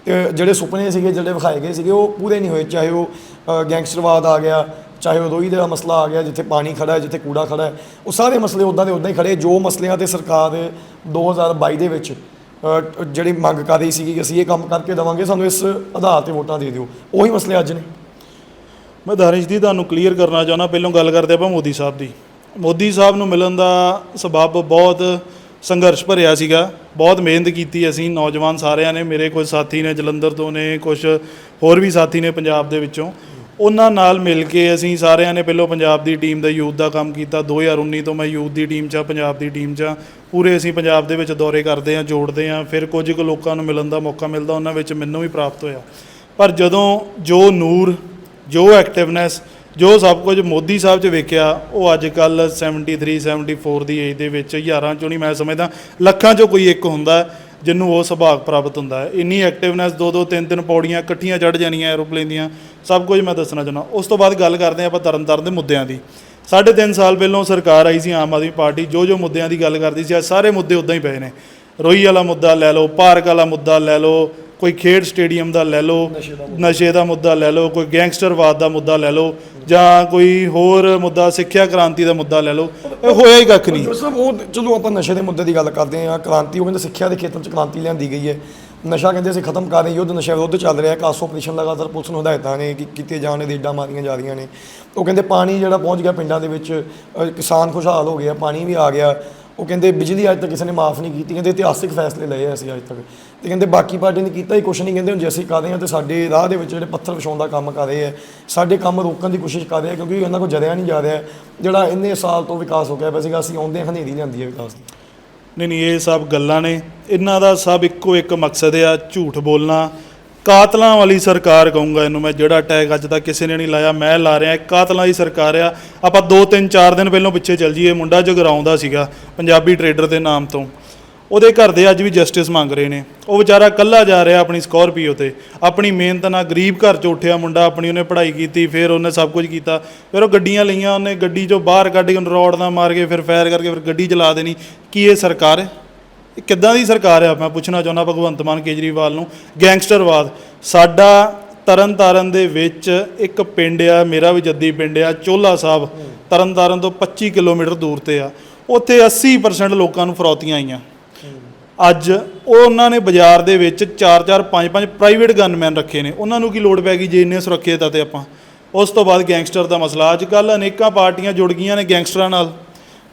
ਤੇ ਜਿਹੜੇ ਸੁਪਨੇ ਸੀਗੇ ਜਿਹੜੇ ਵਿਖਾਏ ਗਏ ਸੀਗੇ ਉਹ ਪੂਰੇ ਨਹੀਂ ਹੋਏ। ਚਾਹੇ ਉਹ ਅ, ਗੈਂਗਸਟਰਵਾਦ ਆ ਗਿਆ ਚਾਹੇ ਉਹ ਰੋਈ ਦਾ ਮਸਲਾ ਆ ਗਿਆ ਜਿੱਥੇ ਪਾਣੀ ਖੜਾ ਹੈ ਜਿੱਥੇ ਕੂੜਾ ਖੜਾ ਹੈ ਉਹ ਸਾਰੇ ਮਸਲੇ ਉਦਾਂ ਦੇ ਉਦਾਂ ਹੀ ਖੜੇ ਜੋ ਮਸਲਿਆਂ ਤੇ ਸਰਕਾਰ 2022 ਦੇ ਵਿੱਚ ਜਿਹੜੀ ਮੰਗ ਕਰ ਰਹੀ ਸੀਗੀ ਕਿ ਅਸੀਂ ਇਹ ਕੰਮ ਕਰਕੇ ਦੇਵਾਂਗੇ, ਸਾਨੂੰ ਇਸ ਆਧਾਰ ਤੇ ਵੋਟਾਂ ਦੇ ਦਿਓ। ਉਹੀ ਮਸਲੇ ਅੱਜ ਨੇ। ਮੈਂ ਦਾਰਿਸ਼ ਦੀ ਤੁਹਾਨੂੰ ਕਲੀਅਰ ਕਰਨਾ ਚਾਹੁੰਦਾ। ਪਹਿਲਾਂ ਗੱਲ ਕਰਦੇ ਆਪਾਂ ਮੋਦੀ ਸਾਹਿਬ ਦੀ। ਮੋਦੀ ਸਾਹਿਬ ਨੂੰ ਮਿਲਣ ਦਾ ਸਬਬ ਬਹੁਤ ਸੰਘਰਸ਼ ਭਰਿਆ ਸੀਗਾ। ਬਹੁਤ ਮਿਹਨਤ ਕੀਤੀ ਅਸੀਂ, ਨੌਜਵਾਨ ਸਾਰਿਆਂ ਨੇ, ਮੇਰੇ ਕੁਝ ਸਾਥੀ ਨੇ, ਜਲੰਧਰ ਤੋਂ ਨੇ, ਕੁਝ ਹੋਰ ਵੀ ਸਾਥੀ ਨੇ ਪੰਜਾਬ ਦੇ ਵਿੱਚੋਂ। ਉਹਨਾਂ ਨਾਲ ਮਿਲ ਕੇ ਅਸੀਂ ਸਾਰਿਆਂ ਨੇ ਪਹਿਲਾਂ ਪੰਜਾਬ ਦੀ ਟੀਮ ਦਾ ਯੂਥ ਦਾ ਕੰਮ ਕੀਤਾ। 2019 ਤੋਂ ਮੈਂ ਯੂਥ ਦੀ ਟੀਮ 'ਚ ਆ ਪੰਜਾਬ ਦੀ ਟੀਮ 'ਚ ਆ ਪੂਰੇ ਅਸੀਂ ਪੰਜਾਬ ਦੇ ਵਿੱਚ ਦੌਰੇ ਕਰਦੇ ਆ ਜੋੜਦੇ ਆ ਫਿਰ ਕੁਝ ਕੁ ਲੋਕਾਂ ਨੂੰ ਮਿਲਣ ਦਾ ਮੌਕਾ ਮਿਲਦਾ, ਉਹਨਾਂ ਵਿੱਚ ਮੈਨੂੰ ਵੀ ਪ੍ਰਾਪਤ ਹੋਇਆ। ਪਰ ਜਦੋਂ ਜੋ ਨੂਰ, ਜੋ ਐਕਟਿਵਨੈਸ ਜੋ ਸਭ ਕੁਝ ਮੋਦੀ ਸਾਹਿਬ 'ਚ ਵੇਖਿਆ, ਉਹ ਅੱਜ ਕੱਲ 73 74 ਦੀ ਏਜ ਦੇ ਵਿੱਚ ਹਜ਼ਾਰਾਂ ਚੋਂ ਨਹੀਂ, ਮੈਂ ਸਮਝਦਾ, ਲੱਖਾਂ 'ਚੋਂ ਕੋਈ ਇੱਕ ਹੁੰਦਾ ਜਿਹਨੂੰ ਉਹ ਸੁਭਾਗ ਪ੍ਰਾਪਤ ਹੁੰਦਾ ਹੈ। ਇੰਨੀ ਐਕਟਿਵਨੈਸ ਦੋ ਦੋ ਤਿੰਨ ਤਿੰਨ ਪੌੜੀਆਂ ਇਕੱਠੀਆਂ ਚੜ ਜਾਣੀਆਂ ਐਰੋਪਲੇਨ ਦੀਆਂ। ਸਭ ਕੁਝ ਮੈਂ ਦੱਸਣਾ ਚਾਹੁੰਦਾ। ਉਸ ਤੋਂ ਬਾਅਦ ਗੱਲ ਕਰਦੇ ਆਪਾਂ ਤਰਨਤਾਰਨ ਦੇ ਮੁੱਦਿਆਂ ਦੀ। ਸਾਢੇ ਤਿੰਨ ਸਾਲ ਪਹਿਲਾਂ ਸਰਕਾਰ ਆਈ ਸੀ ਆਮ ਆਦਮੀ ਪਾਰਟੀ। ਜੋ ਜੋ ਮੁੱਦਿਆਂ ਦੀ ਗੱਲ ਕਰਦੀ ਸੀ ਅੱਜ ਸਾਰੇ ਮੁੱਦੇ ਉਦਾਂ ਹੀ ਪਏ ਨੇ। ਰੋਈ ਵਾਲਾ ਮੁੱਦਾ ਲੈ ਲਓ ਪਾਰਕ ਵਾਲਾ ਮੁੱਦਾ ਲੈ ਲਓ ਕੋਈ ਖੇਡ ਸਟੇਡੀਅਮ ਦਾ ਲੈ ਲਓ ਨਸ਼ੇ ਦਾ ਮੁੱਦਾ। ਲੈ ਲਓ ਕੋਈ ਗੈਂਗਸਟਰਵਾਦ ਦਾ ਮੁੱਦਾ ਲੈ ਲਓ ਜਾਂ ਕੋਈ ਹੋਰ ਮੁੱਦਾ ਸਿੱਖਿਆ ਕ੍ਰਾਂਤੀ ਦਾ ਮੁੱਦਾ ਲੈ ਲਓ ਇਹ ਹੋਇਆ ਹੀ ਕੱਖ ਨਹੀਂ। ਉਹ ਚਲੋ ਆਪਾਂ ਨਸ਼ੇ ਦੇ ਮੁੱਦੇ ਦੀ ਗੱਲ ਕਰਦੇ ਹਾਂ ਕ੍ਰਾਂਤੀ ਉਹ ਕਹਿੰਦੇ ਸਿੱਖਿਆ ਦੇ ਖੇਤਰ 'ਚ ਕ੍ਰਾਂਤੀ ਲਿਆਂਦੀ ਗਈ ਹੈ। ਨਸ਼ਾ ਕਹਿੰਦੇ ਅਸੀਂ ਖਤਮ ਕਰ ਰਹੇ ਯੁੱਧ ਨਸ਼ਾ ਵਿਰੁੱਧ ਚੱਲ ਰਿਹਾ ਕਾਸੋ ਆਪਰੇਸ਼ਨ ਲਗਾਤਾਰ ਪੁਲਿਸ ਨੂੰ ਹਦਾਇਤਾਂ ਨੇ ਕਿ ਕੀਤੇ ਜਾਣ ਦੇ ਏਡਾਂ ਮਾਰੀਆਂ ਜਾ ਰਹੀਆਂ ਨੇ। ਉਹ ਕਹਿੰਦੇ ਪਾਣੀ ਜਿਹੜਾ ਪਹੁੰਚ ਗਿਆ ਪਿੰਡਾਂ ਦੇ ਵਿੱਚ ਅ, ਕਿਸਾਨ ਖੁਸ਼ਹਾਲ ਹੋ ਗਿਆ ਪਾਣੀ ਵੀ ਆ ਗਿਆ। ਉਹ ਕਹਿੰਦੇ ਬਿਜਲੀ ਅੱਜ ਤੱਕ ਕਿਸੇ ਨੇ ਮਾਫ ਨਹੀਂ ਕੀਤੀ ਕਹਿੰਦੇ ਇਤਿਹਾਸਿਕ ਫੈਸਲੇ ਲਏ ਆ ਅਸੀਂ ਅੱਜ ਤੱਕ। ਤੇ ਕਹਿੰਦੇ ਬਾਕੀ ਪਾਰਟੀ ਨੇ ਕੀਤਾ ਹੀ ਕੁਛ ਨਹੀਂ ਕਹਿੰਦੇ ਹੁਣ ਜੇ ਅਸੀਂ ਕਰ ਰਹੇ ਹਾਂ ਤੇ ਸਾਡੇ ਰਾਹ ਦੇ ਵਿੱਚ ਜਿਹੜੇ ਪੱਥਰ ਵਿਛਾਉਣ ਦਾ ਕੰਮ ਕਰ ਰਹੇ ਆ ਸਾਡੇ ਕੰਮ ਰੋਕਣ ਦੀ ਕੋਸ਼ਿਸ਼ ਕਰ ਰਹੇ ਆ ਕਿਉਂਕਿ ਇਹਨਾਂ ਕੋਲ ਜਰਿਆ ਨਹੀਂ ਜਾ ਰਿਹਾ ਜਿਹੜਾ ਇੰਨੇ ਸਾਲ ਤੋਂ ਵਿਕਾਸ ਹੋ ਗਿਆ ਪਿਆ ਸੀਗਾ ਅਸੀਂ ਆਉਂਦੇ ਹਨੇਰੀ ਲਿਆਂਦੀ ਹੈ ਵਿਕਾਸ ਦੀ। ਨਹੀਂ ਨਹੀਂ, ਇਹ ਸਭ ਗੱਲਾਂ ਨੇ। ਇਹਨਾਂ ਦਾ ਸਭ ਇੱਕੋ ਇੱਕ ਮਕਸਦ ਆ, ਝੂਠ ਬੋਲਣਾ। ਕਾਤਲਾਂ ਵਾਲੀ ਸਰਕਾਰ, ਕਹੂੰਗਾ ਇਹਨੂੰ ਮੈਂ, ਜਿਹੜਾ ਟੈਗ ਅੱਜ ਤੱਕ ਕਿਸੇ ਨੇ ਨਹੀਂ ਲਾਇਆ, ਮੈਂ ਲਾ ਰਿਹਾ ਕਾਤਲਾਂ ਦੀ ਸਰਕਾਰ ਆ। ਆਪਾਂ 2 3 4 ਦਿਨ ਪਹਿਲਾਂ ਪਿੱਛੇ ਚੱਲ ਜੀਏ ਮੁੰਡਾ ਜਗਰਾਉਂਦਾ ਸੀਗਾ, ਪੰਜਾਬੀ ਟਰੇਡਰ ਦੇ ਨਾਮ ਤੋਂ। ਉਹਦੇ ਘਰ ਦੇ ਅੱਜ ਵੀ ਜਸਟਿਸ ਮੰਗ ਰਹੇ ਨੇ। ਉਹ ਵਿਚਾਰਾ ਇਕੱਲਾ ਜਾ ਰਿਹਾ ਆਪਣੀ ਸਕੋਰਪੀਓ ਤੇ। ਆਪਣੀ ਮਿਹਨਤ ਨਾਲ ਗਰੀਬ ਘਰ ਚ ਉੱਠਿਆ ਮੁੰਡਾ, ਆਪਣੀ ਉਹਨੇ ਪੜ੍ਹਾਈ ਕੀਤੀ, ਫਿਰ ਉਹਨੇ ਸਭ ਕੁਝ ਕੀਤਾ। ਫਿਰ ਉਹ ਗੱਡੀਆਂ ਲਈਆਂ, ਉਹਨੇ ਗੱਡੀ ਚੋਂ ਬਾਹਰ ਕੱਢ ਕੇ ਉਹਨੂੰ ਰੋਡ ਨਾਲ ਮਾਰ ਕੇ ਫਿਰ ਫਾਇਰ ਕਰਕੇ ਫਿਰ ਗੱਡੀ ਚਲਾ ਦੇਣੀ। ਕੀ ਇਹ ਸਰਕਾਰ ਹੈ? ਇਹ ਕਿੱਦਾਂ ਦੀ ਸਰਕਾਰ ਹੈ? ਮੈਂ ਪੁੱਛਣਾ ਚਾਹੁੰਦਾ ਭਗਵੰਤ ਮਾਨ ਕੇਜਰੀਵਾਲ ਨੂੰ। ਗੈਂਗਸਟਰਵਾਦ। ਸਾਡਾ ਤਰਨ ਤਾਰਨ ਦੇ ਵਿੱਚ ਇੱਕ ਪਿੰਡ ਆ, ਮੇਰਾ ਵੀ ਜੱਦੀ ਪਿੰਡ ਆ ਚੋਲਾ ਸਾਹਿਬ। ਤਰਨਤਾਰਨ ਤੋਂ 25 ਕਿਲੋਮੀਟਰ ਦੂਰ ਤੇ ਆ। ਉੱਥੇ 80% ਲੋਕਾਂ ਨੂੰ ਫਰੌਤੀਆਂ ਆਈਆਂ। ਅੱਜ ਉਹ ਉਹਨਾਂ ਨੇ ਬਾਜ਼ਾਰ ਦੇ ਵਿੱਚ 4-4 5-5 ਪ੍ਰਾਈਵੇਟ ਗਨਮੈਨ ਰੱਖੇ ਨੇ। ਉਹਨਾਂ ਨੂੰ ਕੀ ਲੋੜ ਪੈ ਗਈ ਜੇ ਇੰਨੇ ਸੁਰੱਖਿਅਤ ਆ ਤੇ ਆਪਾਂ? ਉਸ ਤੋਂ ਬਾਅਦ ਗੈਂਗਸਟਰ ਦਾ ਮਸਲਾ। ਅੱਜ ਕੱਲ ਅਨੇਕਾਂ ਪਾਰਟੀਆਂ ਜੁੜ ਗਈਆਂ ਨੇ ਗੈਂਗਸਟਰਾਂ ਨਾਲ।